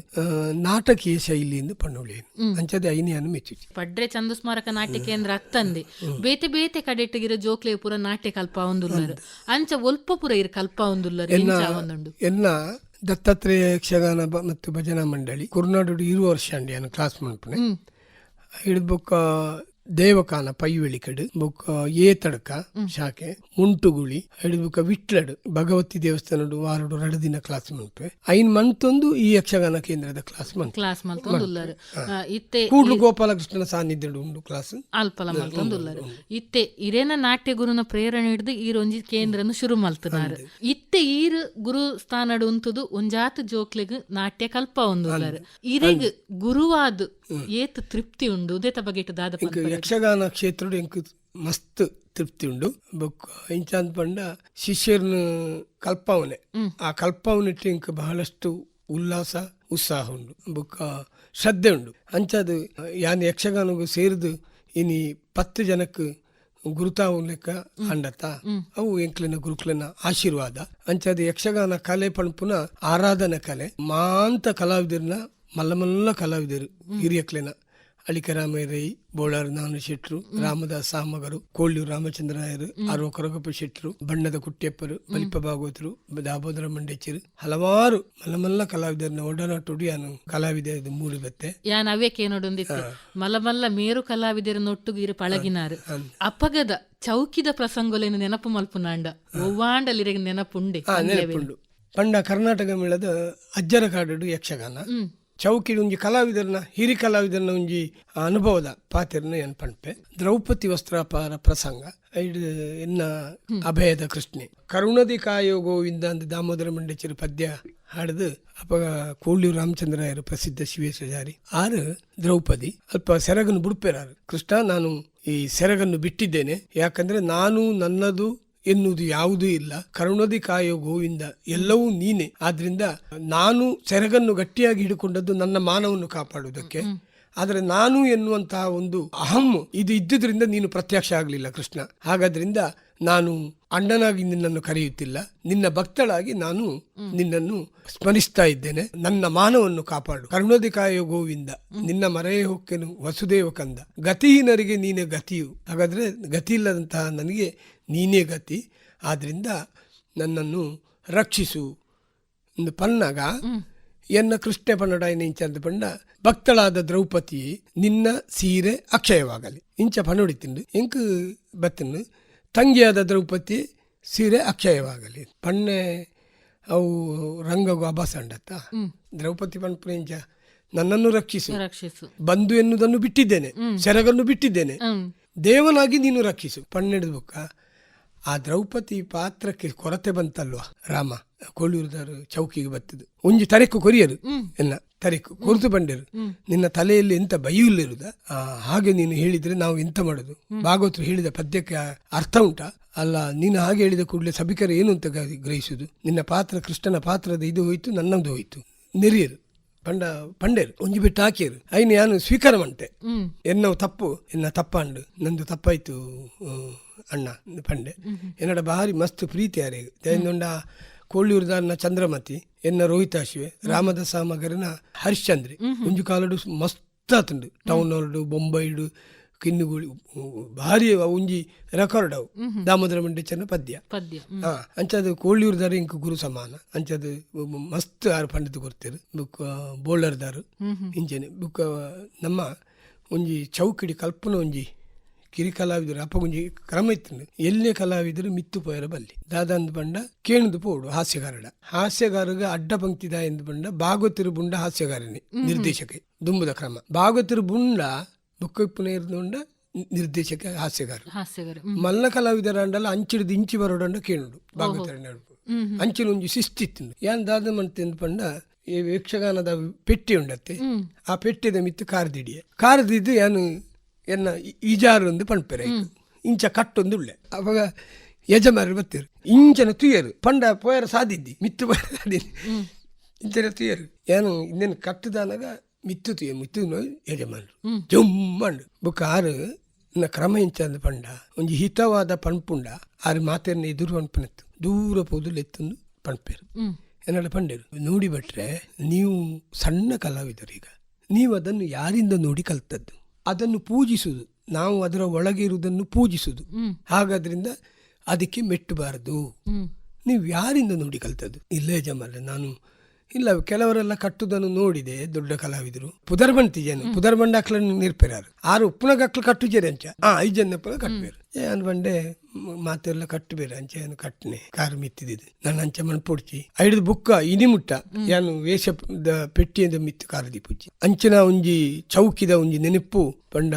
ನಾಟಕೀಯ ಶೈಲಿಯಿಂದ ಪಣ್ಣುಳಿ ಅಂಚದೆ ಐನಿಯನ್ನು ಮೆಚ್ಚುಚಿ ಪಡ್ರೆ ಚಂದ ಸ್ಮಾರಕ ನಾಟ್ಯ ಕೇಂದ್ರ ಅತ್ತಂದೆ ಬೇತೆ ಬೇತೆ ಕಡೆಟ್ಟಿಗಿರ ಜೋಕ್ಲೆ ಪುರ ನಾಟ್ಯ ಕಲ್ಪ ಒಂದುಲ್ಲರು ಅಂಚ ಒಲ್ಪ ಪುರ ಇರ್ ಕಲ್ಪ ಒಂದುಲ್ಲರು ಎಲ್ಲ ದತ್ತಾತ್ರೇಯ ಯಕ್ಷಗಾನ ಮತ್ತು ಭಜನಾ ಮಂಡಳಿ ಕುರ್ನಾಡು ಇರುವ ವರ್ಷ ಅಂಡಿ ಕ್ಲಾಸ್ ಮಾಡ್ಪಣೆ ಹಿಡಿದು ಬೊಕ್ಕ ದೇವಕಾನ ಪೈವೆಳಿಕಡು ಬೊಕ್ಕ ಏತಡ್ಕ ಶಾಖೆ ಮುಂಟುಗುಳಿ ಹಿಡಿದು ಬೊಕ್ಕ ವಿಟ್ಲಡು ಭಗವತಿ ದೇವಸ್ಥಾನಡು ವಾರಡು ರಡ ದಿನ ಕ್ಲಾಸ್ ಮನ್ಪೆ ಐನ್ ಮಂತೊಂದು ಈ ಯಕ್ಷಗಾನ ಕೇಂದ್ರದ ಕ್ಲಾಸ್ ಮಂತ್. ಕ್ಲಾಸ್ ಮಲ್ತೊಂದುಲ್ಲರು ಇತ್ತೆ ಕೂಡ್ಲು ಗೋಪಾಲಕೃಷ್ಣನ ಸಾನ್ನಿಧ್ಯಡು ಉಂಡು ಕ್ಲಾಸ್ ಅಲ್ಪಲ ಮಲ್ತೊಂದುಲ್ಲರು ಇತ್ತೆ ಇರೇನ ನಾಟ್ಯ ಗುರುನ ಪ್ರೇರಣೆ ಹಿಡಿದು ಈ ಈರೊಂಜಿ ಕೇಂದ್ರನು ಶುರು ಮಲ್ತನಾರು ಇತ್ತೆ ಈರ್ ಗುರು ಸ್ಥಾನಡು ಉಂತುದು ಒಂಜಾತ್ ಜೋಕ್ಲೆಗ್ ನಾಟ್ಯ ಕಲ್ಪ ಒಂದು ಇರೆಗ್ ಗುರುವಾದ್ ಏತ್ ತೃಪ್ತಿ ಉಂಡು ಉದೇತ ಬಗೆಟ್ ದಾದ ಯಕ್ಷಗಾನ ಕ್ಷೇತ್ರಡು ಎಂಕ್ ಮಸ್ತ್ ತೃಪ್ತಿ ಉಂಡು ಬೊಕ್ಕ ಇಂಚಾಂದ್ ಪಂಡ ಶಿಷ್ಯರ್ನ ಕಲ್ಪವನೆ. ಆ ಕಲ್ಪವನಿಟ್ಟು ಇಂಕ್ ಬಹಳಷ್ಟು ಉಲ್ಲಾಸ ಉತ್ಸಾಹ ಉಂಡು ಬೊಕ್ಕ ಶ್ರದ್ಧೆ ಉಂಡು ಅಂಚದು ಯಾನ್ ಯಕ್ಷಗಾನಗೂ ಸೇರಿದು ಇನಿ ಪತ್ತು ಜನಕ್ಕೆ ಗುರುತಾವು ಲೆಕ್ಕ ಅಂಡತ ಅವು ಎಂಕ್ಲಿನ ಗುರುಕ್ಲಿನ ಆಶೀರ್ವಾದ. ಅಂಚದು ಯಕ್ಷಗಾನ ಕಲೆ ಪಣಪುನ ಆರಾಧನಾ ಕಲೆ. ಮಾಂತ ಕಲಾವಿದರ್ನ ಮಲ್ಲ ಮಲ್ಲ ಕಲಾವಿದರು ಹಿರಿಯಕ್ಲಿನ. ಅಳಿಕರಾಮಯ್ಯ ಬೋಳಾರ್ ನಾನು ಶೆಟ್ರು ರಾಮದಾಸ್ ಸಾಮಗರು ಕೋಳ್ಯೂರು ರಾಮಚಂದ್ರಾಯರು ಆರೋ ಕೊರಗಪ್ಪ ಶೆಟ್ರು ಬಣ್ಣದ ಕುಟ್ಟಿಯಪ್ಪರು ಬಲಿಪ ಭಾಗವತರು ದಾಬೋದರ ಮಂಡೇಚರು ಹಲವಾರು ಮಲ್ಲ ಮಲ್ಲ ಕಲಾವಿದರನ್ನ ಒಡನಾಟೋಡಿ ನಾನು ಕಲಾವಿದ ಮೂಡಿ ಬತ್ತೆ ಯಾನ್ ಅವ್ಯಕ್ಕೆ ನೋಡೊಂದಿತ್ತು ಮಲಮಲ್ಲ ಮೇರು ಕಲಾವಿದರನ್ನೊಟ್ಟುಗು ಇರು ಪಳಗಿನಾರು. ಅಪಗದ ಚೌಕಿದ ಪ್ರಸಂಗಲೇನು ನೆನಪು ಮಲ್ಪುನಾಂಡ. ಒವ್ವಾಂಡಲಿರೆಗ್ ನೆನಪುಂಡು ಪಂಡ ಕರ್ನಾಟಕ ಮೇಳದ ಅಜ್ಜರ ಕಾಡು ಯಕ್ಷಗಾನ. ಚೌಕಿ ಒಂಜಿ ಕಲಾವಿದರನ್ನ ಹಿರಿ ಕಲಾವಿದರನ್ನ ಒಂಜಿ ಅನುಭವದ ಪಾತ್ರನ ಪಂಪೆ ದ್ರೌಪದಿ ವಸ್ತ್ರಾಪಾರ ಪ್ರಸಂಗ ಐಡ್ ಎನ್ನ ಅಭಯದ ಕೃಷ್ಣೆ. ಕರುಣದಿ ಕಾಯೋ ಗೋವಿಂದ ಅಂದ ದಾಮೋದರ ಮಂಡೇಚರು ಪದ್ಯ ಹಾಡ್ದು ಅಪ ಕೋಳ್ಯೂರು ರಾಮಚಂದ್ರಾಯರು ಪ್ರಸಿದ್ಧ ಶಿವೇಶಾಚಾರಿ ಆರು ದ್ರೌಪದಿ ಅಲ್ಪ ಸೆರಗನ್ನು ಬುಡ್ಪೇರಾರು. ಕೃಷ್ಣ ನಾನು ಈ ಸೆರಗನ್ನು ಬಿಟ್ಟಿದ್ದೇನೆ. ಯಾಕಂದ್ರೆ ನಾನು ನನ್ನದು ಎನ್ನುವುದು ಯಾವುದೂ ಇಲ್ಲ. ಕರುಣದಿ ಕಾಯೋ ಗೋವಿಂದ ಎಲ್ಲವೂ ನೀನೆ. ಆದ್ರಿಂದ ನಾನು ಸೆರಗನ್ನು ಗಟ್ಟಿಯಾಗಿ ಹಿಡ್ಕೊಂಡದ್ದು ನನ್ನ ಮಾನವನ್ನು ಕಾಪಾಡುವುದಕ್ಕೆ. ಆದರೆ ನಾನು ಎನ್ನುವಂತಹ ಒಂದು ಅಹಂ ಇದು ಇದ್ದುದರಿಂದ ನೀನು ಪ್ರತ್ಯಕ್ಷ ಆಗಲಿಲ್ಲ ಕೃಷ್ಣ. ಹಾಗಾದ್ರಿಂದ ನಾನು ಅಣ್ಣನಾಗಿ ನಿನ್ನನ್ನು ಕರೆಯುತ್ತಿಲ್ಲ. ನಿನ್ನ ಭಕ್ತಳಾಗಿ ನಾನು ನಿನ್ನನ್ನು ಸ್ಮರಿಸ್ತಾ ಇದ್ದೇನೆ. ನನ್ನ ಮಾನವನ್ನು ಕಾಪಾಡು. ಕರ್ಣೋದಿಕಾಯ ಕಾಯೋ ಗೋವಿಂದ, ನಿನ್ನ ಮರೆಯೇ ಹೊಕ್ಕೆನು ವಸುದೇವ ಕಂದ. ಗತಿಹೀನರಿಗೆ ನೀನೇ ಗತಿಯು. ಹಾಗಾದ್ರೆ ಗತಿ ಇಲ್ಲದಂತಹ ನನಗೆ ನೀನೇ ಗತಿ. ಆದ್ರಿಂದ ನನ್ನನ್ನು ರಕ್ಷಿಸು. ಒಂದು ಪನ್ನಗ, ಎನ್ನ ಕೃಷ್ಣ ಪನ್ನಡ ಇಂಚಂದ ಪಂಡ, ಭಕ್ತಳಾದ ದ್ರೌಪದಿ ನಿನ್ನ ಸೀರೆ ಅಕ್ಷಯವಾಗಲಿ. ಇಂಚ ಪನ್ನೊಡಿತಿಂಡು ಇಂಕ್ ಬತ್ತನು ತಂಗಿಯಾದ ದ್ರೌಪದಿ ಸೀರೆ ಅಕ್ಷಯವಾಗಲಿ. ಪಣ್ಣೆ ಅವು ರಂಗಗು ಅಭಾಸ ಅಂಡತ್ತ ದ್ರೌಪದಿ ಪಣ್ಪುನ ನನ್ನನ್ನು ರಕ್ಷಿಸು. ರಕ್ಷಿಸು. ಬಂಧು ಎನ್ನುವುದನ್ನು ಬಿಟ್ಟಿದ್ದೇನೆ. ಸೆರಗನ್ನು ಬಿಟ್ಟಿದ್ದೇನೆ. ದೇವನಾಗಿ ನೀನು ರಕ್ಷಿಸು. ಪಣ್ಣೆಡ್ದು ಬುಕ್ಕ. ಆ ದ್ರೌಪದಿ ಪಾತ್ರಕ್ಕೆ ಕೊರತೆ ಬಂತಲ್ವ? ರಾಮ ಕೊಳ್ಳೂರದವರು ಚೌಕಿಗೆ ಬತ್ತದು ಒಂಜಿ ತರೆಕು ಕೊರಿಯರು. ಎಲ್ಲ ತರೆಕು ಕೊರತು ಬಂಡೆರು. ನಿನ್ನ ತಲೆಯಲ್ಲಿ ಎಂತ ಬೈಯುಲ್ಲಿರುದ? ಹಾಗೆ ನೀನು ಹೇಳಿದ್ರೆ ನಾವು ಎಂತ ಮಾಡುದು? ಭಾಗವತರು ಹೇಳಿದ ಪದ್ಯಕ್ಕೆ ಅರ್ಥ ಉಂಟಾ? ಅಲ್ಲ ನೀನು ಹಾಗೆ ಹೇಳಿದ ಕೂಡಲೇ ಸಭಿಕರು ಏನು ಅಂತ ಗ್ರಹಿಸುದು? ನಿನ್ನ ಪಾತ್ರ ಕೃಷ್ಣನ ಪಾತ್ರದ ಇದು ಹೋಯ್ತು ನನ್ನದು ಹೋಯ್ತು. ನೆರಿಯರು. ಪಂಡ ಪಂಡೇರ್ ಒಂಜಿ ಬಿಟ್ಟು ಹಾಕಿರು. ಐನು ನಾನು ಸ್ವೀಕಾರ ಮಂಟೆ ಎನ್ನವು ತಪ್ಪು ಎನ್ನ ತಪ್ಪಂಡು. ನಂದು ತಪ್ಪಾಯ್ತು ಅಣ್ಣ ಪಂಡೆ. ಎನ್ನಡ ಬಾರಿ ಮಸ್ತ್ ಪ್ರೀತಿ ಯಾರೇ ದಯಂದೊಂಡ ಅನ್ನ ಚಂದ್ರಮತಿ ಎನ್ನ ರೋಹಿತಾಶಿವೆ ರಾಮದಾಸ ಮಗರನ ಹರಿಶ್ಚಂದ್ರಿ. ಒಂಜು ಕಾಲಡು ಮಸ್ತ್ ಆತುಂಡು. ಟೌನ್ ಅವರ್ಡು ಬೊಂಬೈಡು ಕಿನ್ನುಗುಳಿ ಭಾರಿ ಉಂಜಿ ಒಂಜಿ ರೆಕಾರ್ಡ್ ಅವು ದಾಮೋದರ ಮಂಡೇಚನ ಪದ್ಯ. ಪದ್ಯ. ಹಾ ಅಂಚದು ಕೋಳಿಯೂರ್ದಾರು ಇಂಕ ಗುರು ಸಮಾನ. ಅಂಚದು ಮಸ್ತ್ ಆರು ಪಂಡಿತ ಕೊಡ್ತೇರು ಬುಕ್ ಬೋಲರ್ ದಾರು. ಇಂಚನೆ ಬುಕ್ಕ ನಮ್ಮ ಒಂಜಿ ಚೌಕಿಡಿ ಕಲ್ಪನ ಒಂಜಿ ಕಿರಿ ಕಲಾವಿದರು ಅಪ್ಪ ಒಂಜಿ ಕ್ರಮ ಇತ್ತು ಎಲ್ಲೇ ಕಲಾವಿದರು ಮಿತ್ತು ಪೋಯರ ಬಲ್ಲಿ. ದಾದಂದು ಬಂಡ ಕೇಣದು ಪೋಡು ಹಾಸ್ಯಗಾರಡ. ಹಾಸ್ಯಗಾರಗ ಅಡ್ಡ ಪಂಕ್ತಿದ ಎಂದು ಬಂಡ ಭಾಗವತಿರು ಬುಂಡ ಹಾಸ್ಯಗಾರನೇ ನಿರ್ದೇಶಕ. ದುಂಬುದ ಕ್ರಮ. ಭಾಗವತಿರು ಬುಂಡ ಬುಕ್ಕ ಇಪ್ಪುನ ಇರ್ದುಂಡ ನಿರ್ದೇಶಕ ಹಾಸ್ಯಗಾರ. ಮಲ್ಲ ಕಲಾವಿದರ ಅಂಡಲ ಅಂಚಿಡಿದು ಇಂಚಿ ಬರೋಡಂಡ ಕೇಳುಡು ಭಾಗವತರ ನಡುಪು ಹ್ಮ್ ಹ್ಮ್. ಅಂಚಿನ ಒಂಜಿ ಶಿಸ್ತಿತ್ತು ಯಾನ್ ದಾದ ಮಂತೆಂದು ಪಂಡ ಈ ಯಕ್ಷಗಾನದ ಪೆಟ್ಟಿ ಉಂಡತ್ತೆ. ಆ ಪೆಟ್ಟಿದ ಮಿತ್ತು ಕಾರ್ದಿಡಿಯ ಕಾರ್ದಿದ್ದು ಯಾನು ಎನ್ನ ಇ- ಈಜಾರು ಒಂದು ಪಣ್ಪೆರೆ ಇಂಚ ಕಟ್ಟೊಂದು ಉಳ್ಳೆ. ಅವಾಗ ಯಜಮಾನರು ಬತ್ತಿರು ಇಂಚನ ತುಯರು ಪಂಡ ಪೋಯರ ಸಾದಿದ್ದಿ. ಮಿತ್ತು ಸಾದಿದ್ದಿ. ಇಂಚನ ತುಯರು ಏನು ಇನ್ನೇನು ಕಟ್ಟದಾನಾಗ ಮಿತ್ತು ತುಯ ಮಿತ್ತು ನೋಯ್ ಯಜಮಾನರು ఆరు ಬುಕ್ಕ ಆರು ನ ಕ್ರಮ ಇಂಚಂದು ಪಂಡ ಒಂಜಿ ಹಿತವಾದ ಪಣ್ಪುಂಡ ಆರು ಮಾತೇನ ಎದುರು ಪಣ್ಪನತ್ತು. ದೂರ ಪೋದು ಎತ್ತೊಂದು ಪಣ್ಪೇರು. ಹ್ಮ್. ಎನ್ನಡ ಪಂಡೇರು ನೋಡಿ ಬಿಟ್ರೆ ನೀವು ಸಣ್ಣ ಕಲಾವಿದರು ಈಗ. ನೀವು ಅದನ್ನು ಯಾರಿಂದ ನೋಡಿ ಕಲ್ತದ್ದು? ಅದನ್ನು ಪೂಜಿಸುವುದು ನಾವು ಅದರ ಒಳಗೆ ಇರುವುದನ್ನು ಪೂಜಿಸುವುದು. ಹಾಗಾದ್ರಿಂದ ಅದಕ್ಕೆ ಮೆಟ್ಟಬಾರದು. ನೀವು ಯಾರಿಂದ ನೋಡಿ ಕಲ್ತದ್ದು? ಇಲ್ಲೇ ಜಮಲ್ಲ ನಾನು ಇಲ್ಲ ಕೆಲವರೆಲ್ಲ ಕಟ್ಟುದನ್ನು ನೋಡಿದೆ ದೊಡ್ಡ ಕಲಾವಿದರು. ಪುದರ್ಬಂಡ್ ಜನ ಪುದರ್ಬಂಡ ಅಕ್ಲನ್ನು ನಿರ್ಪೆರಾರು. ಆರು ಉಪ್ಪುನಗ ಅಕ್ಲು ಕಟ್ಟುಜೇರಿ ಅಂಚ. ಆ ಐದು ಜನ ಪುನಃ ಕಟ್ಬೇರು ಏನ್ ಬಂಡೆ ಮಾತೆಲ್ಲ ಕಟ್ಟಬೇರು ಅಂಚೆ ಏನು ಕಟ್ಟನೆ ಕಾರ್ ಮಿತ್ತಿದ್ದು ನನ್ನ ಅಂಚೆ ಮಣ್ಣು ಪೊಡ್ಚಿ ಐದು ಬುಕ್ಕ ಇನಿಮುಟ್ಟ ಯಾನು ವೇಷ ಪೆಟ್ಟಿಯಿಂದ ಮಿತ್ತು ಕಾರದಿ ದೀಪುಚ್ಚಿ ಅಂಚಿನ ಒಂಜಿ ಚೌಕಿದ ಒಂಜಿ ನೆನಪು ಪಂಡ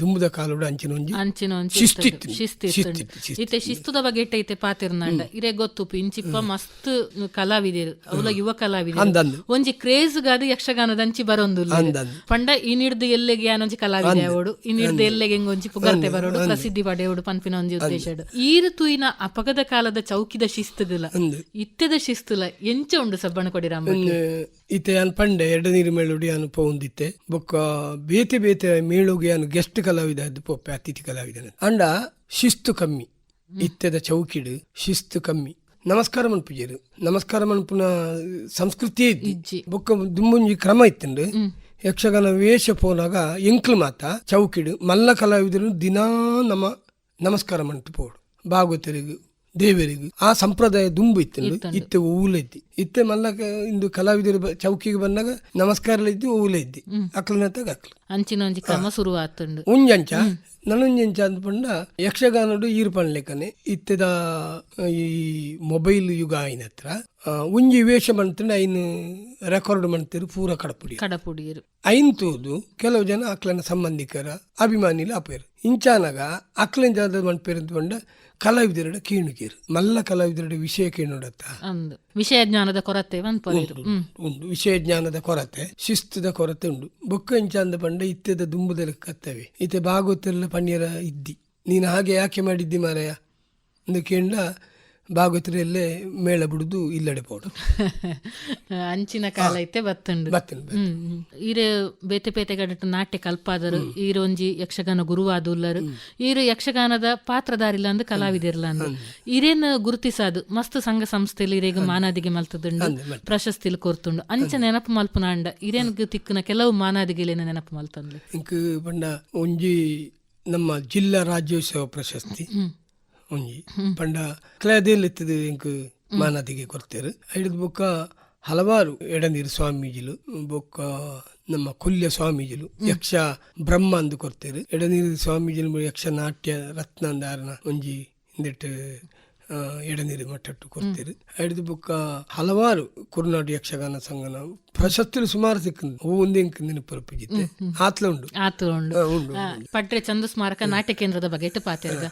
ದುಂಬುದ ಕಾಲುಡು ಅಂಚಿನ ಒಂಜಿ ಅಂಚಿನ ಒಂಜಿ ಶಿಸ್ತಿತ್ತು. ಶಿಸ್ತಿತ್ತು. ಇತ್ತೆ ಶಿಸ್ತುದ ಬಗ್ಗೆ ಇಟ್ಟೈತೆ ಪಾತಿರ್ನಂಡ ಇರೆ ಗೊತ್ತು ಇಂಚಿಪ್ಪ ಮಸ್ತ್ ಕಲಾವಿದರು ಅವಲ ಯುವ ಕಲಾವಿದರು. ಅಂದಂದು. ಒಂಜಿ ಕ್ರೇಜ್ ಗಾದ ಯಕ್ಷಗಾನದ ಅಂಚಿ ಬರೊಂದು ಪಂಡ ಈ ಇನಿಡ್ದು ಎಲ್ಲೆಗೆ ಯಾನೊಂಜಿ ಕಲಾವಿದೆ ಈ ಇನಿಡ್ದು ಎಲ್ಲಿಗೆ ಒಂಜಿ ಪುಗರ್ತೆ ಬರೋಡು ಪ್ರಸಿದ್ಧಿ ಪಡೆಯೋಡು ಪನ್ಪಿನ ಒಂಜಿ ಉದ್ದೇಶ. ಈರು ತುಯಿನ ಅಪಗದ ಕಾಲದ ಚೌಕಿದ ಶಿಸ್ತುದಿಲ್ಲ. ಇತ್ತದ ಇತ್ತೆದ ಶಿಸ್ತುಲ ಎಂಚ ಉಂಡು ಸಬ್ಬಣ ಕೊಡಿರಾಮ ಇತ್ತೆ ಯಾನ್ ಪಂಡೆ ಎರಡು ನೀರು ಮೇಳುಡಿ ಯಾನು ಪೋಂದಿತ್ತೆ ಬೊಕ್ಕ ಬೇತೆ ಬೇತೆ ಮೇಳುಗೆ ಯಾನು ಗೆಸ್ಟ್ ಕಲಾವಿದ ಅದು ಪೊಪ್ಪೆ ಅತಿಥಿ ಕಲಾವಿದ ಅಂಡ ಶಿಸ್ತು ಕಮ್ಮಿ. ಇತ್ತೆದ ಚೌಕಿಡು ಶಿಸ್ತು ಕಮ್ಮಿ. ನಮಸ್ಕಾರ ಮನ್ಪುಜೇರು ನಮಸ್ಕಾರ ಮನ್ಪುನ ಸಂಸ್ಕೃತಿ ಬೊಕ್ಕ ದುಂಬುಂಜಿ ಕ್ರಮ ಇತ್ತಂಡು. ಯಕ್ಷಗಾನ ವೇಷ ಪೋನಾಗ ಎಂಕ್ಲು ಮಾತ ಚೌಕಿಡು ಮಲ್ಲ ಕಲಾವಿದರು ದಿನಾ ನಮ ನಮಸ್ಕಾರ ಮಂಟು ಪೋಡು ಭಾಗವತರಿಗೂ ದೇವರಿಗೂ ಆ ಸಂಪ್ರದಾಯ ದುಂಬು ಇತ್ತು ಇತ್ತೆ ಹೂಲೈತಿ ಇತ್ತೆ ಮಲ್ಲ ಇಂದು ಕಲಾವಿದರು ಚೌಕಿಗೆ ಬಂದಾಗ ನಮಸ್ಕಾರ ಇದ್ದು. ಹೂಲೈತಿ ಅಕ್ಲನತ್ತಾಗ ಅಕ್ಲ. ಅಂಚಿನ ಒಂಜಿ ಕ್ರಮ ಶುರು ಆತುಂಡು ಉಂಜಂಚ ನನಂಜಂಚ ಅಂದ್ಪಂಡ ಯಕ್ಷಗಾನಡು ಈರ್ ಪಣ್ಲೆಕ್ಕನೆ ಇತ್ತೆದ ಈ ಮೊಬೈಲ್ ಯುಗ ಆಯ್ನ ಹತ್ರ ಉಂಜಿ ವೇಷ ಬಂತಂಡ ಐನು ರೆಕಾರ್ಡ್ ಮಾಡ್ತಿರು ಪೂರ ಕಡಪುಡಿ ಕಡಪುಡಿಯರು. ಐಂತೂದು ತೂದು ಕೆಲವು ಜನ ಅಕ್ಲನ ಸಂಬಂಧಿಕರ ಅಭಿಮಾನಿಲ ಅಪೇರು. ಇಂಚಾನಾಗ ಅಕ್ಲನ ಜಾದ ಮನ್ಪೇರು ಅಂತ ಬಂಡ ಕಲಾವಿದರಡ ಕೀಣುಕೇರು. ಮಲ್ಲ ಕಲಾವಿದರಡ ವಿಷಯ ಕೇಳೋಡತ್ತ ಅಂದು. ವಿಷಯ ಜ್ಞಾನದ ಕೊರತೆ ಉಂಟು ವಿಷಯ ಜ್ಞಾನದ ಕೊರತೆ ಶಿಸ್ತುದ ಕೊರತೆ ಉಂಡು ಬೊಕ್ಕ ಇಂಚಾಂದ ಪಂಡ ಇತ್ತೆದ ದುಂಬುದಲ ಕತ್ತವೆ. ಇತ್ತೆ ಭಾಗವತೆಲ್ಲ ಪಣ್ಯರ ಇದ್ದಿ. ನೀನು ಹಾಗೆ ಯಾಕೆ ಮಾಡಿದ್ದಿ ಮಾರಯ್ಯ ಎಂದು ಕೇಂಡ ಭಾಗವತರಲ್ಲೇ ಮೇಳ ಬಿಡುದು ಇಲ್ಲಡೆ ಪೋಡು ಅಂಚಿನ ಕಾಲ ಐತೆ ಬತ್ತಂಡು. ಈರ. ಬೇತೆ ಬೇತೆ ಗಡಟ ನಾಟ್ಯ ಕಲ್ಪಾದರು ಈರೊಂಜಿ ಯಕ್ಷಗಾನ ಗುರುವಾದುಲ್ಲರು. ಈರು ಯಕ್ಷಗಾನದ ಪಾತ್ರಧಾರಿಲ್ಲ ಅಂದ್ ಕಲಾವಿದಿರ್ಲ ಅಂದ್ ಇರೇನ್ ಗುರುತಿಸಾದು? ಮಸ್ತ್ ಸಂಘ ಸಂಸ್ಥೆಲಿ ಇರೇಗ ಮಾನಾದಿಗೆ ಮಲ್ತದುಂಡು. ಪ್ರಶಸ್ತಿಲಿ ಕೊರ್ತುಂಡು. ಅಂಚ ನೆನಪು ಮಲ್ಪುನ ಅಂಡ ಇರೇನ್ ತಿಕ್ಕನ ಕೆಲವು ಮಾನಾದಿಗೆಲೇನ ನೆನಪು ಮಲ್ತಂದು? ಇಂಕ್ ಪಂಡ ಒಂಜಿ ನಮ್ಮ ಜಿಲ್ಲಾ ರಾಜ್ಯೋತ್ಸವ ಪ್ರಶಸ್ತಿ. ಒಂಜಿ ಪಂಡ ಕ್ಲದೇಲಿತ್ತದು ಇಂಕ್ ಮಾನತಿಗೆ ಕೊರ್ತೇರು. ಐಡದ ಬೊಕ್ಕ ಹಲವಾರು ಎಡನೀರು ಸ್ವಾಮೀಜಿಲು ಬೊಕ್ಕ ನಮ್ಮ ಕುಲ್ಯ ಸ್ವಾಮೀಜಿಲು ಯಕ್ಷ ಬ್ರಹ್ಮ ಅಂದು ಕೊರ್ತೇರು. ಎಡನೀರು ಸ್ವಾಮೀಜಿಲು ಯಕ್ಷ ನಾಟ್ಯ ರತ್ನ ಅಂದಾರನ ಒಂಜಿ ಇಂದೆಟ್ ಎಡನೀರು ಮಟ್ಟಟ್ಟು ಕೊಡ್ತೀರಿ. ಹಿಡಿದು ಬುಕ್ಕ ಹಲವಾರು ಕುರುನಾಡು ಯಕ್ಷಗಾನ ಸಂಘನ ಪ್ರಶಸ್ತಿಲು ಸುಮಾರು ಸಿಕ್ಕಂದು. ಹೂ ಒಂದೇ ಪರಪಿಗಿತ್ತೆ ಆತ್ಲ ಉಂಡು. ಆತ್ಲ ಉಂಡು. ಪಡ್ರೆ ಚಂದು ಸ್ಮಾರಕ ನಾಟ್ಯ ಕೇಂದ್ರದ ಬಗ್ಗೆ ಇಟ್ಟು ಪಾತಿರ್ಗ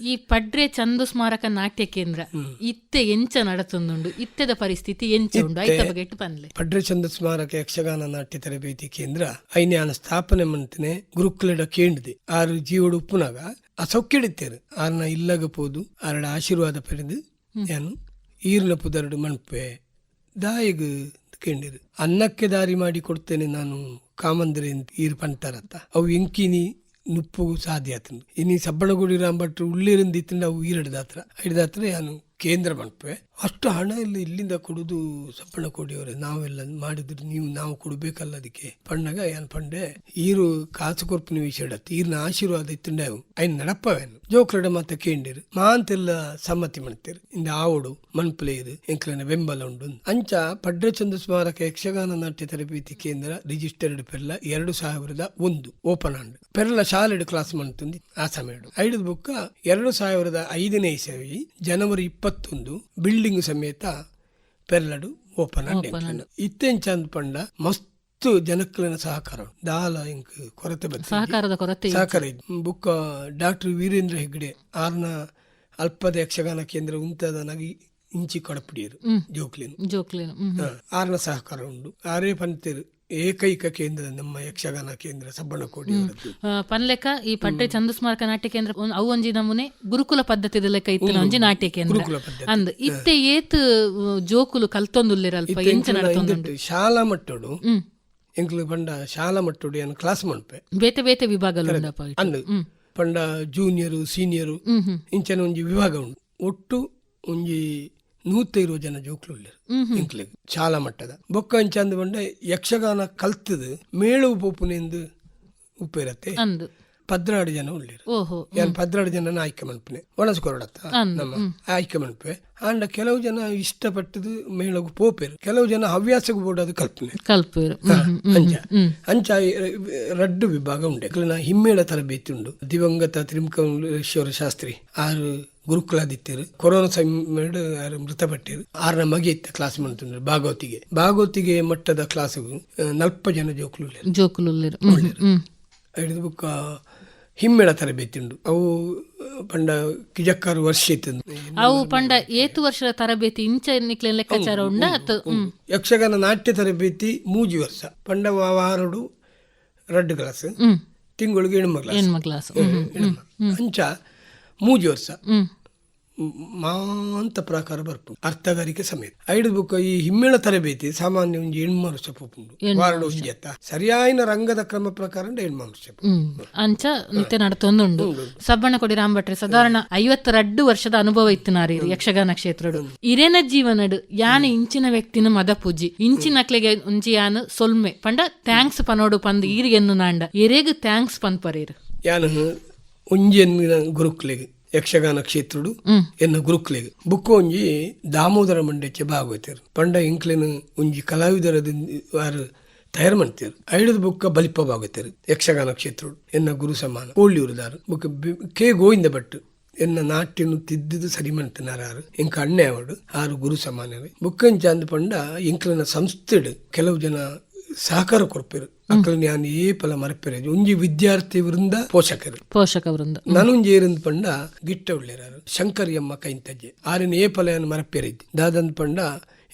ಈ ಪಡ್ರೆ ಚಂದು ಸ್ಮಾರಕ ನಾಟ್ಯ ಕೇಂದ್ರ ಇತ್ತೆ ಎಂಚ ನಡತೊಂದುಂಡು ಇತ್ತೆದ ಪರಿಸ್ಥಿತಿ ಎಂಚ ಉಂಡು. ಐತ ಬಗ್ಗೆ ಇಟ್ಟು ಪಡ್ರೆ ಚಂದು ಸ್ಮಾರಕ ಯಕ್ಷಗಾನ ನಾಟ್ಯ ತರಬೇತಿ ಕೇಂದ್ರ ಐನ್ಯಾನ ಸ್ಥಾಪನೆ ಮಂತನೆ ಗುರುಕುಲಡ ಕೇಂದ್ರದೆ ಆರು ಜೀವಡು ಉಪ್ಪುನಾಗ ಆ ಸೌಖ್ಯಡಿತ್ತೇರು ಆರ್ನ ಇಲ್ಲಗ ಪೋದು ಆರಡ ಆಶೀರ್ವಾದ ಪಡೆದು ನಾನು ಈರ್ನ ಪುದರಡು ಮಣ್ಪೆ ದಾಯಿಗ್ ಕೇಂದಿರು ಅನ್ನಕ್ಕೆ ದಾರಿ ಮಾಡಿ ಕೊಡ್ತೇನೆ ನಾನು ಕಾಮಂದ್ರೆ ಈರ್ ಪಂತಾರತ್ತ ಅವು ಎಂಕಿನಿ ನುಪ್ಪು ಸಾಧ್ಯ ಆತನು ಇನಿ ಸಬ್ಬಣಗುಡಿ ರಾಂಬಟ್ರು ಉಳ್ಳಿರಿಂದ ಇತ್ತಿಂದ ಅವು ಈರಡ್ದಾತ್ರ. ಹಿಡ್ದಾತ್ರ ನಾನು ಕೇಂದ್ರ ಮನ್ಪೆ. ಅಷ್ಟು ಹಣ ಎಲ್ಲ ಇಲ್ಲಿಂದ ಕೊಡುದು ಸಪ್ಪಣ ಕೊಡಿಯವರೇ. ನಾವೆಲ್ಲ ಮಾಡಿದ್ರು ನೀವು, ನಾವು ಕೊಡ್ಬೇಕಲ್ಲ ಅದಕ್ಕೆ. ಪಣ್ಣಗ ಏನ್ ಪಂಡೆ, ಈರು ಕಾಸು ಕೊರ್ಪಿನ ವಿಷಯ ಈರ್ನ ಆಶೀರ್ವಾದ ಇತ್ತಂಡೆ ಐನ್ ನಡಪ್ಪವೇನು? ಜೋಕ್ರಡ ಮಾತ ಕೇಂಡಿರು. ಮಾಂತೆಲ್ಲ ಸಮ್ಮತಿ ಮಾಡ್ತೀರಿ ಇಂದ ಆವಡು ಮನ್ಪಲೇರು ಎಂಕ್ಲನ ಬೆಂಬಲ ಉಂಡು ಅಂಚ ಪಡ್ರಚಂದ್ರ ಸ್ಮಾರಕ ಯಕ್ಷಗಾನ ನಾಟ್ಯ ತರಬೇತಿ ಕೇಂದ್ರ ರಿಜಿಸ್ಟರ್ಡ್ ಪೆರ್ಲ ಎರಡು ಸಾವಿರದ ಒಂದು. Open and. ಪೆರ್ಲ ಶಾಲೆಡ್ ಕ್ಲಾಸ್ ಮಾಡ್ತುಂದಿ ಆ ಸಮಯ ಐದು ಬುಕ್ಕ ಎರಡು ಸಾವಿರದ ಐದನೇ ಇಸವಿ, ಜನವರಿ ಇಪ್ಪತ್ತೊಂದು ಬಿಲ್ಡಿಂಗ್ ಸಮೇತ ಪೆರ್ಲಡು ಓಪನ್ ಇತ್ತೇನ್ ಚಂದ್ ಪಂಡ ಮಸ್ತ್ ಜನಕ್ಕಲಿನ ಸಹಕಾರ. ದಾಲ ಇಂಕ್ ಕೊರತೆ ಸಹಕಾರದ ಕೊರತೆ ಸಹಕಾರ ಬುಕ್ಕ ಡಾಕ್ಟರ್ ವೀರೇಂದ್ರ ಹೆಗ್ಡೆ ಆರ್ನ ಅಲ್ಪದ ಯಕ್ಷಗಾನ ಕೇಂದ್ರ ಉಂತಾದ ನಗಿ ಇಂಚಿ ಕೊಡಪಿಡಿಯರು. ಜೋಕ್ಲಿನ್. ಜೋಕ್ಲೇನು. ಆರ್ನ ಸಹಕಾರ ಉಂಟು ಆರೇ ಪಂತೇರು ಏಕೈಕ ಕೇಂದ್ರ ನಮ್ಮ ಯಕ್ಷಗಾನ ಕೇಂದ್ರ ಆ, ಪನ್ಲೆಕ್ಕ ಈ ಪಟ್ಟೆ ಚಂದ ಸ್ಮಾರಕ ನಾಟ್ಯ ಕೇಂದ್ರ ಅವು ಒಂಜಿ ನಮೂನೆ ಗುರುಕುಲ ಪದ್ಧತಿ ಲೆಕ್ಕ ಇತ್ತಿನ ಒಂಜಿ ನಾಟ್ಯ ಕೇಂದ್ರ. ಅಂದ್ ಇತ್ತೆ ಏತ್ ಜೋಕುಲು ಕಲ್ತೊಂದುಲ್ಲೆರಲ್ಪ ಎಂಚ ನಡ್ತೊಂದುಂಡು ಶಾಲಾ ಮಟ್ಟಡು ಎಂಕ್ಲು ಪಂಡ ಶಾಲಾ ಮಟ್ಟಡು ಏನು ಕ್ಲಾಸ್ ಮನ್ಪೆ ಬೇತೆ ಬೇತೆ ವಿಭಾಗ ಅಂದ್ ಪಂಡ ಜೂನಿಯರು ಸೀನಿಯರು ಇಂಚನ ಒಂಜಿ ವಿಭಾಗ ಉಂಟು. ಒಟ್ಟು ಒಂಜಿ ನೂತೈರು ಜನ ಜೋಕ್ಲು ಇಂಕ್ಲಿಗೆ ಚಾಲ ಶಾಲಾ ಮಟ್ಟದ. ಬೊಕ್ಕ ಅಂಚಂದ ಬಂಡ ಯಕ್ಷಗಾನ ಕಲ್ತದ ಮೇಳು ಪೋಪುನೆಂದು ಉಪ್ಪಿರತ್ತೆ ಪದ್ರಾಡು ಜನ ಉಳ್ಳೇರು ಏನ್ ಪದ್ರಾಡು ಜನ ಆಯ್ಕೆ ಮನ್ಪನೆ. ಒಣಸ್ಕೊರಡತ್ತ. ನಮ್ಮ ಆಯ್ಕೆ ಮನ್ಪೆ ಆಂಡ ಕೆಲವು ಜನ ಇಷ್ಟಪಟ್ಟದು ಮೇಳಗು ಪೋಪೇರು. ಕೆಲವು ಜನ ಹವ್ಯಾಸಕ್ಕೆ ಬೋಡದು ಕಲ್ಪನೆ. ಕಲ್ಪೇರು ಅಂಚ. ಅಂಚ ರಡ್ಡು ವಿಭಾಗ ಉಂಡೆ. ಕೆಲನ ಹಿಮ್ಮೇಳ ತರಬೇತಿ ಉಂಡು. ದಿವಂಗತ ತ್ರಿಮುಖೇಶ್ವರ ಶಾಸ್ತ್ರಿ ಆರು ಗುರುಕುಲಾದಿತ್ಯರು. ಕೊರೋನಾ ಸಮಯ ಮೃತಪಟ್ಟಿರು. ಆರನ ಮಗೆ ಇತ್ತ ಕ್ಲಾಸ್ ಮಾಡ್ತಿದ್ರು ಭಾಗವತಿಗೆ. ಭಾಗವತಿಗೆ ಮಟ್ಟದ ಕ್ಲಾಸ್ ನಲ್ಪ ಜನ ಜೋಕ್ಲು ಜೋಕುಲು ಹಿಡಿದು ಬುಕ್ಕ ಹಿಮ್ಮೇಳ ತರಬೇತಿ ಉಂಡು ಅವು ಪಂಡ ಕಿಜಕ್ಕಾರು ವರ್ಷ ಅವು ಪಂಡ ಏತು ವರ್ಷದ ತರಬೇತಿ ಇಂಚ ಲೆಕ್ಕಾಚಾರ ಉಂಡ ಯಕ್ಷಗಾನ ನಾಟ್ಯ ತರಬೇತಿ ಮೂಜಿ ವರ್ಷ. ಪಂಡ ವಾರಡು ರೆಡ್ ಕ್ಲಾಸ್. ತಿಂಗಳಿಗೆ ಹೆಣ್ಮ ಕ್ಲಾಸ್. ಅಂಚ ಮೂಜಿ ವರ್ಷ. ಮಾಂತ ಪ್ರಕಾರ ಬರ್ಪು ಅರ್ಥಗಾರಿಕೆ ಸಮೇತ. ಐದು ಬುಕ್ ಈ ಹಿಮ್ಮೇಳ ತರಬೇತಿ ಸಾಮಾನ್ಯ ಒಂಜಿ ಎಣ್ಮ ವರ್ಷ ಪೋಪುಂಡು ವಾರಡು ಒಂಜಿ ಅತ್ತ ಸರಿಯಾಯಿನ ರಂಗದ ಕ್ರಮ ಪ್ರಕಾರ ವರ್ಷ ಹ್ಮ್. ಅಂಚ ನಿತ್ಯ ನಡ್ತೊಂದುಂಡು ರಾಮ್ ಭಟ್ರೆ ಸಾಧಾರಣ ಐವತ್ತರಡ್ಡು ವರ್ಷದ ಅನುಭವ ಇತ್ತು ನಾರಿ ಯಕ್ಷಗಾನ ಕ್ಷೇತ್ರಡು ಇರೇನ ಜೀವನಡು ಯಾನ್ ಇಂಚಿನ ವ್ಯಕ್ತಿನ ಮದ ಪೂಜಿ ಇಂಚಿನಕ್ಲೆಗೆ ಒಂಜಿ ಯಾನ್ ಸೊಲ್ಮೆ. ಪಂಡ ಥ್ಯಾಂಕ್ಸ್ ಪನೋಡು ಪಂದ್ ಈರಿಗೆನ್ನು ನಾಂಡ. ಎರೆಗ್ ಥ್ಯಾಂಕ್ಸ್ ಪಂದ್ ಪರೇರು. ಯಾನು ಒಂಜಿ ಗುರುಕ್ಲೆಗ್. ಯಕ್ಷಗಾನ ಕ್ಷೇತ್ರಡು ಎನ್ನ ಗುರುಕ್ಲೆಗ್. ಬುಕ್ಕ ಒಂಜಿ ದಾಮೋದರ ಮಂಡ್ಯಕ್ಕೆ ಭಾಗವತರು ಪಂಡ ಇಂಕ್ಲೆನ್ ಒಂಜಿ ಕಲಾವಿದರ ವಾರು ತಯಾರು ಮಾಡ್ತೀರು ಐಡದ ಬುಕ್ಕ ಬಲಿಪ ಭಾಗವತರು ಯಕ್ಷಗಾನ ಕ್ಷೇತ್ರುಡು ಎನ್ನ ಗುರು ಸಮಾನ. ಕೋಳಿಯೂರುದಾರು ಬುಕ್ಕ ಕೆ ಗೋವಿಂದ ಭಟ್ ಎನ್ನ ನಾಟ್ಯನು ತಿದ್ದುದು ಸರಿ ಮಾಡ್ತಿನಾರು ಇಂಕ ಅಣ್ಣೆ ಅವಡು. ಆರು ಗುರು ಸಮಾನವೇ ಬುಕ್ಕಂಚ ಅಂದ್ ಪಂಡ ಇಂಕ್ಲನ ಸಂಸ್ಥೆಡು ಕೆಲವು ಜನ ಸಹಕಾರ ಕೊಡ್ಪೇರು. ಅಕ್ಕಳನ್ನ ನಾನು ಏ ಪಲ ಮರಪೇರೆ. ಒಂಜಿ ವಿದ್ಯಾರ್ಥಿ ವೃಂದ ಪೋಷಕರು. ಪೋಷಕ ವೃಂದ. ನನಂಜಿ ಏರಂದ್ ಪಂಡ ಗಿಟ್ಟ ಉಳ್ಳೇರಾರು. ಶಂಕರಿಯಮ್ಮ ಕೈಂತಜ್ಜೆ ಆರಿನ ಏ ಪಲಯನ್ ಮರಪೇರಿದ್ದಿ ದಾದಂದ್ ಪಂಡ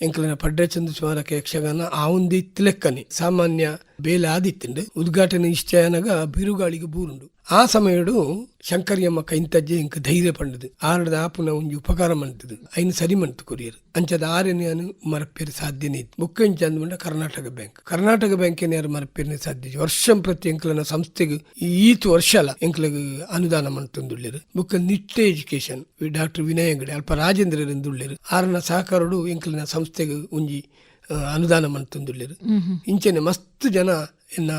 ಎಂಕಲನ ಪಡ್ಡಚಂದ ಸ್ಮಾರಕ ಯಕ್ಷಗಾನ ಆ ಆವುಂದಿ ತಿಲೆಕ್ಕನೆ ಸಾಮಾನ್ಯ ಬೇಲೆ ಆದಿತ್ತಂಡು ಉದ್ಘಾಟನೆ ಇಷ್ಟ ನಿಶ್ಚಯನಗ ಬಿರುಗಾಳಿಗೆ ಬೂರುಂಡು. ಆ ಸಮಯಡು ಶಂಕರಿಯಮ್ಮ ಕೈಂತಜ್ಜೆ ಇಂಕ ಧೈರ್ಯ ಪಂಡದು ಆರಡ ಆಪುನ ಒಂಜಿ ಉಪಕಾರ ಮಂತದು ಐನ್ ಸರಿ ಮಂತು ಕೊರಿಯರು. ಅಂಚದ ಆರನೆಯನ್ನು ಮರಪೇರು ಸಾಧ್ಯನೇ ಇತ್ತು ಮುಖ್ಯ ಅಂದ್ ಕರ್ನಾಟಕ ಬ್ಯಾಂಕ್. ಕರ್ನಾಟಕ ಬ್ಯಾಂಕ್ ಯಾರು ಮರಪೇರಿನ ಸಾಧ್ಯ ವರ್ಷಂ ಪ್ರತಿ ಎಂಕಲನ ಸಂಸ್ಥೆಗೆ ಈತು ವರ್ಷ ಅಲ್ಲ ಎಂಕಲಿಗೆ ಅನುದಾನ ಮಂತೊಂದುಳ್ಳೇರು ಬುಕ್ಕ ನಿಟ್ಟೆ ಎಜುಕೇಶನ್ ಡಾಕ್ಟರ್ ವಿನಯ ಅಂಗಡಿ ಅಲ್ಪ ರಾಜೇಂದ್ರ ಎಂದುಳ್ಳಿರು ಆರನ ಸಹಕಾರಡು ಎಂಕಲಿನ ಸಂಸ್ಥೆಗೆ ಒಂಜಿ ಅನುದಾನ ಮಂತೊಂದುಳ್ಳೇರು ಇಂಚನೆ ಮಸ್ತ್ ಜನ ಎನ್ನ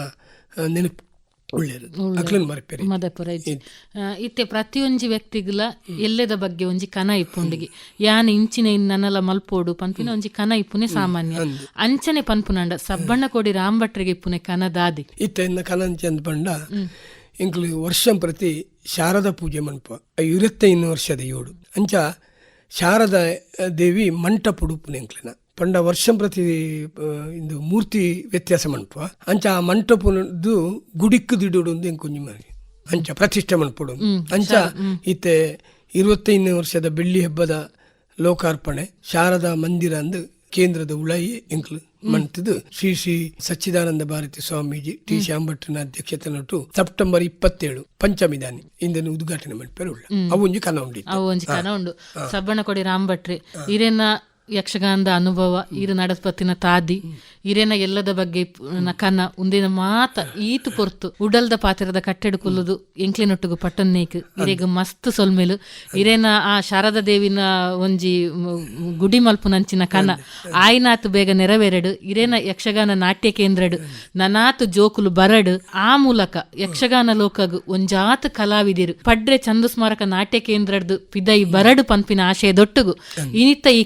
ನೆನಪು ಉಳ್ಳೇರು ಅಕ್ಲನ್ ಮರಪೇರಿ ಮದಪುರ ಇಜ್ಜಿ. ಆ, ಇತ್ತೆ ಪ್ರತಿಯೊಂಜಿ ವ್ಯಕ್ತಿಗ್ಲ ಎಲ್ಲೆದ ಬಗ್ಗೆ ಒಂಜಿ ಕನ ಇಪ್ಪುಂಡಿಗೆ. ಯಾನ್ ಇಂಚಿನ ನನ್ನಲ ಮಲ್ಪೋಡು ಪನ್ಪಿನ ಒಂಜಿ ಕನ ಇಪ್ಪುನೆ ಸಾಮಾನ್ಯ. ಅಂಚನೆ ಪನ್ಪುನಂಡ ಸಬ್ಬಣ್ಣ ಕೋಡಿ ರಾಮ್ಭಟ್ರಿಗೆ ಇಪ್ಪುನೆ ಕನ ದಾದಿ. ಇತ್ತ ಕನ ಕನಂಚಂದ್ ಪಂಡ ವರ್ಷಂ ಪ್ರತಿ ಶಾರದ ಪೂಜೆ ಮನ್ಪ. ಇನ್ನು ವರ್ಷದ ಯೋಡು ಅಂಚ ಶಾರದ ದೇವಿ ಮಂಟಪ ಉಡುಪುನೆ ಎಂಕ್ಲಿನ ಪಂಡ ವರ್ಷಂ ಪ್ರತಿ ಇಂದು ಮೂರ್ತಿ ವ್ಯತ್ಯಾಸ ಮನ್ಪ ಅಂಚ ಆ ಮಂಟಪದ್ದು ಗುಡಿಕ್ಕು ದಿಡುಡು ಎಂಕೊಂಜಿ ಮನೆ ಅಂಚ ಪ್ರತಿಷ್ಠೆ ಮನ್ಪಡು ಅಂಚ ಇತ್ತೆ ಇರುವತ್ತೈದನೇ ವರ್ಷದ ಬೆಳ್ಳಿ ಹಬ್ಬದ ಲೋಕಾರ್ಪಣೆ ಶಾರದಾ ಮಂದಿರ ಅಂದು ಕೇಂದ್ರದ ಉಳಾಯಿ ಎಂಕ್ಲು ಮಂತದು ಶ್ರೀ ಶ್ರೀ ಸಚ್ಚಿದಾನಂದ ಭಾರತಿ ಸ್ವಾಮೀಜಿ ಟಿ ಶ್ಯಾಂಭಟ್ರನ ಅಧ್ಯಕ್ಷತೆ ನಟು ಸೆಪ್ಟೆಂಬರ್ ಇಪ್ಪತ್ತೇಳು ಪಂಚಮಿದಾನಿ ಇಂದನ್ನು ಉದ್ಘಾಟನೆ ಮಾಡ್ಪೇರು ಅವು ಒಂಜಿ ಕನ ಉಂಡಿ ಅವು ಒಂಜಿ ಕನ ಉಂಡು. ಸಬ್ಬಣ್ಣ ಕೊಡಿ ರಾಂಭಟ್ರೆ ಇರೇನ ಯಕ್ಷಗಾನದ ಅನುಭವ, ಈರ ನಡಪತ್ತಿನ ತಾದಿ, ಈರೇನ ಎಲ್ಲದ ಬಗ್ಗೆ ನಕನ ಉಂದಿನ ಮಾತ ಈತು ಪೊರ್ತು. ಉಡಲ್ದ ಪಾತ್ರದ ಕಟ್ಟೆಡು ಕುಲ್ಲುದು ಎಂಕ್ಲಿನೊಟ್ಟುಗು ಪಟ್ಟನ್ನೇಕ್. ಇರೆಗ್ ಮಸ್ತ್ ಸೊಲ್ಮೆಲು. ಇರೇನ ಆ ಶಾರದಾ ದೇವಿನ ಒಂಜಿ ಗುಡಿ ಮಲ್ಪು ನಂಚಿನ ಕನ ಆಯ್ನಾತು ಬೇಗ ನೆರವೇರಡು. ಇರೇನ ಯಕ್ಷಗಾನ ನಾಟ್ಯ ಕೇಂದ್ರಡು. ನನಾತು ಜೋಕುಲು ಬರಡು. ಆ ಮೂಲಕ ಯಕ್ಷಗಾನ ಲೋಕಗು ಒಂಜಾತ್ ಕಲಾವಿದಿರು. ಪಡ್ರೆ ಚಂದು ಸ್ಮಾರಕ ನಾಟ್ಯ ಕೇಂದ್ರದ್ದು ಪಿದೈ ಬರಡು ಪಂಪಿನ ಆಶಯದೊಟ್ಟುಗು. ಇನಿತ್ತ ಈ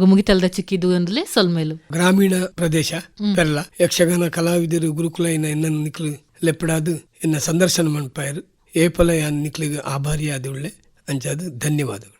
ಕಾರ್ಯಕ್ರಮಗು ಮುಗಿತಲ್ದ ಚಿಕ್ಕಿದು ಅಂದ್ಲೆ ಸೊಲ್ಮೇಲು. ಗ್ರಾಮೀಣ ಪ್ರದೇಶ ಪೆರ್ಲ. ಯಕ್ಷಗಾನ ಕಲಾವಿದರು ಗುರುಕುಲ ಇನ್ನ ಎನ್ನ ನಿಕ್ಲು ಲೆಪ್ಪಡಾದು ಇನ್ನ ಸಂದರ್ಶನ ಮನ್ಪಾಯರು ಏಪಲ ಯಾನ್ ನಿಕ್ಲಿಗೆ ಆಭಾರಿಯಾದ ಒಳ್ಳೆ ಅಂಚಾದ ಧನ್ಯವಾದಗಳು.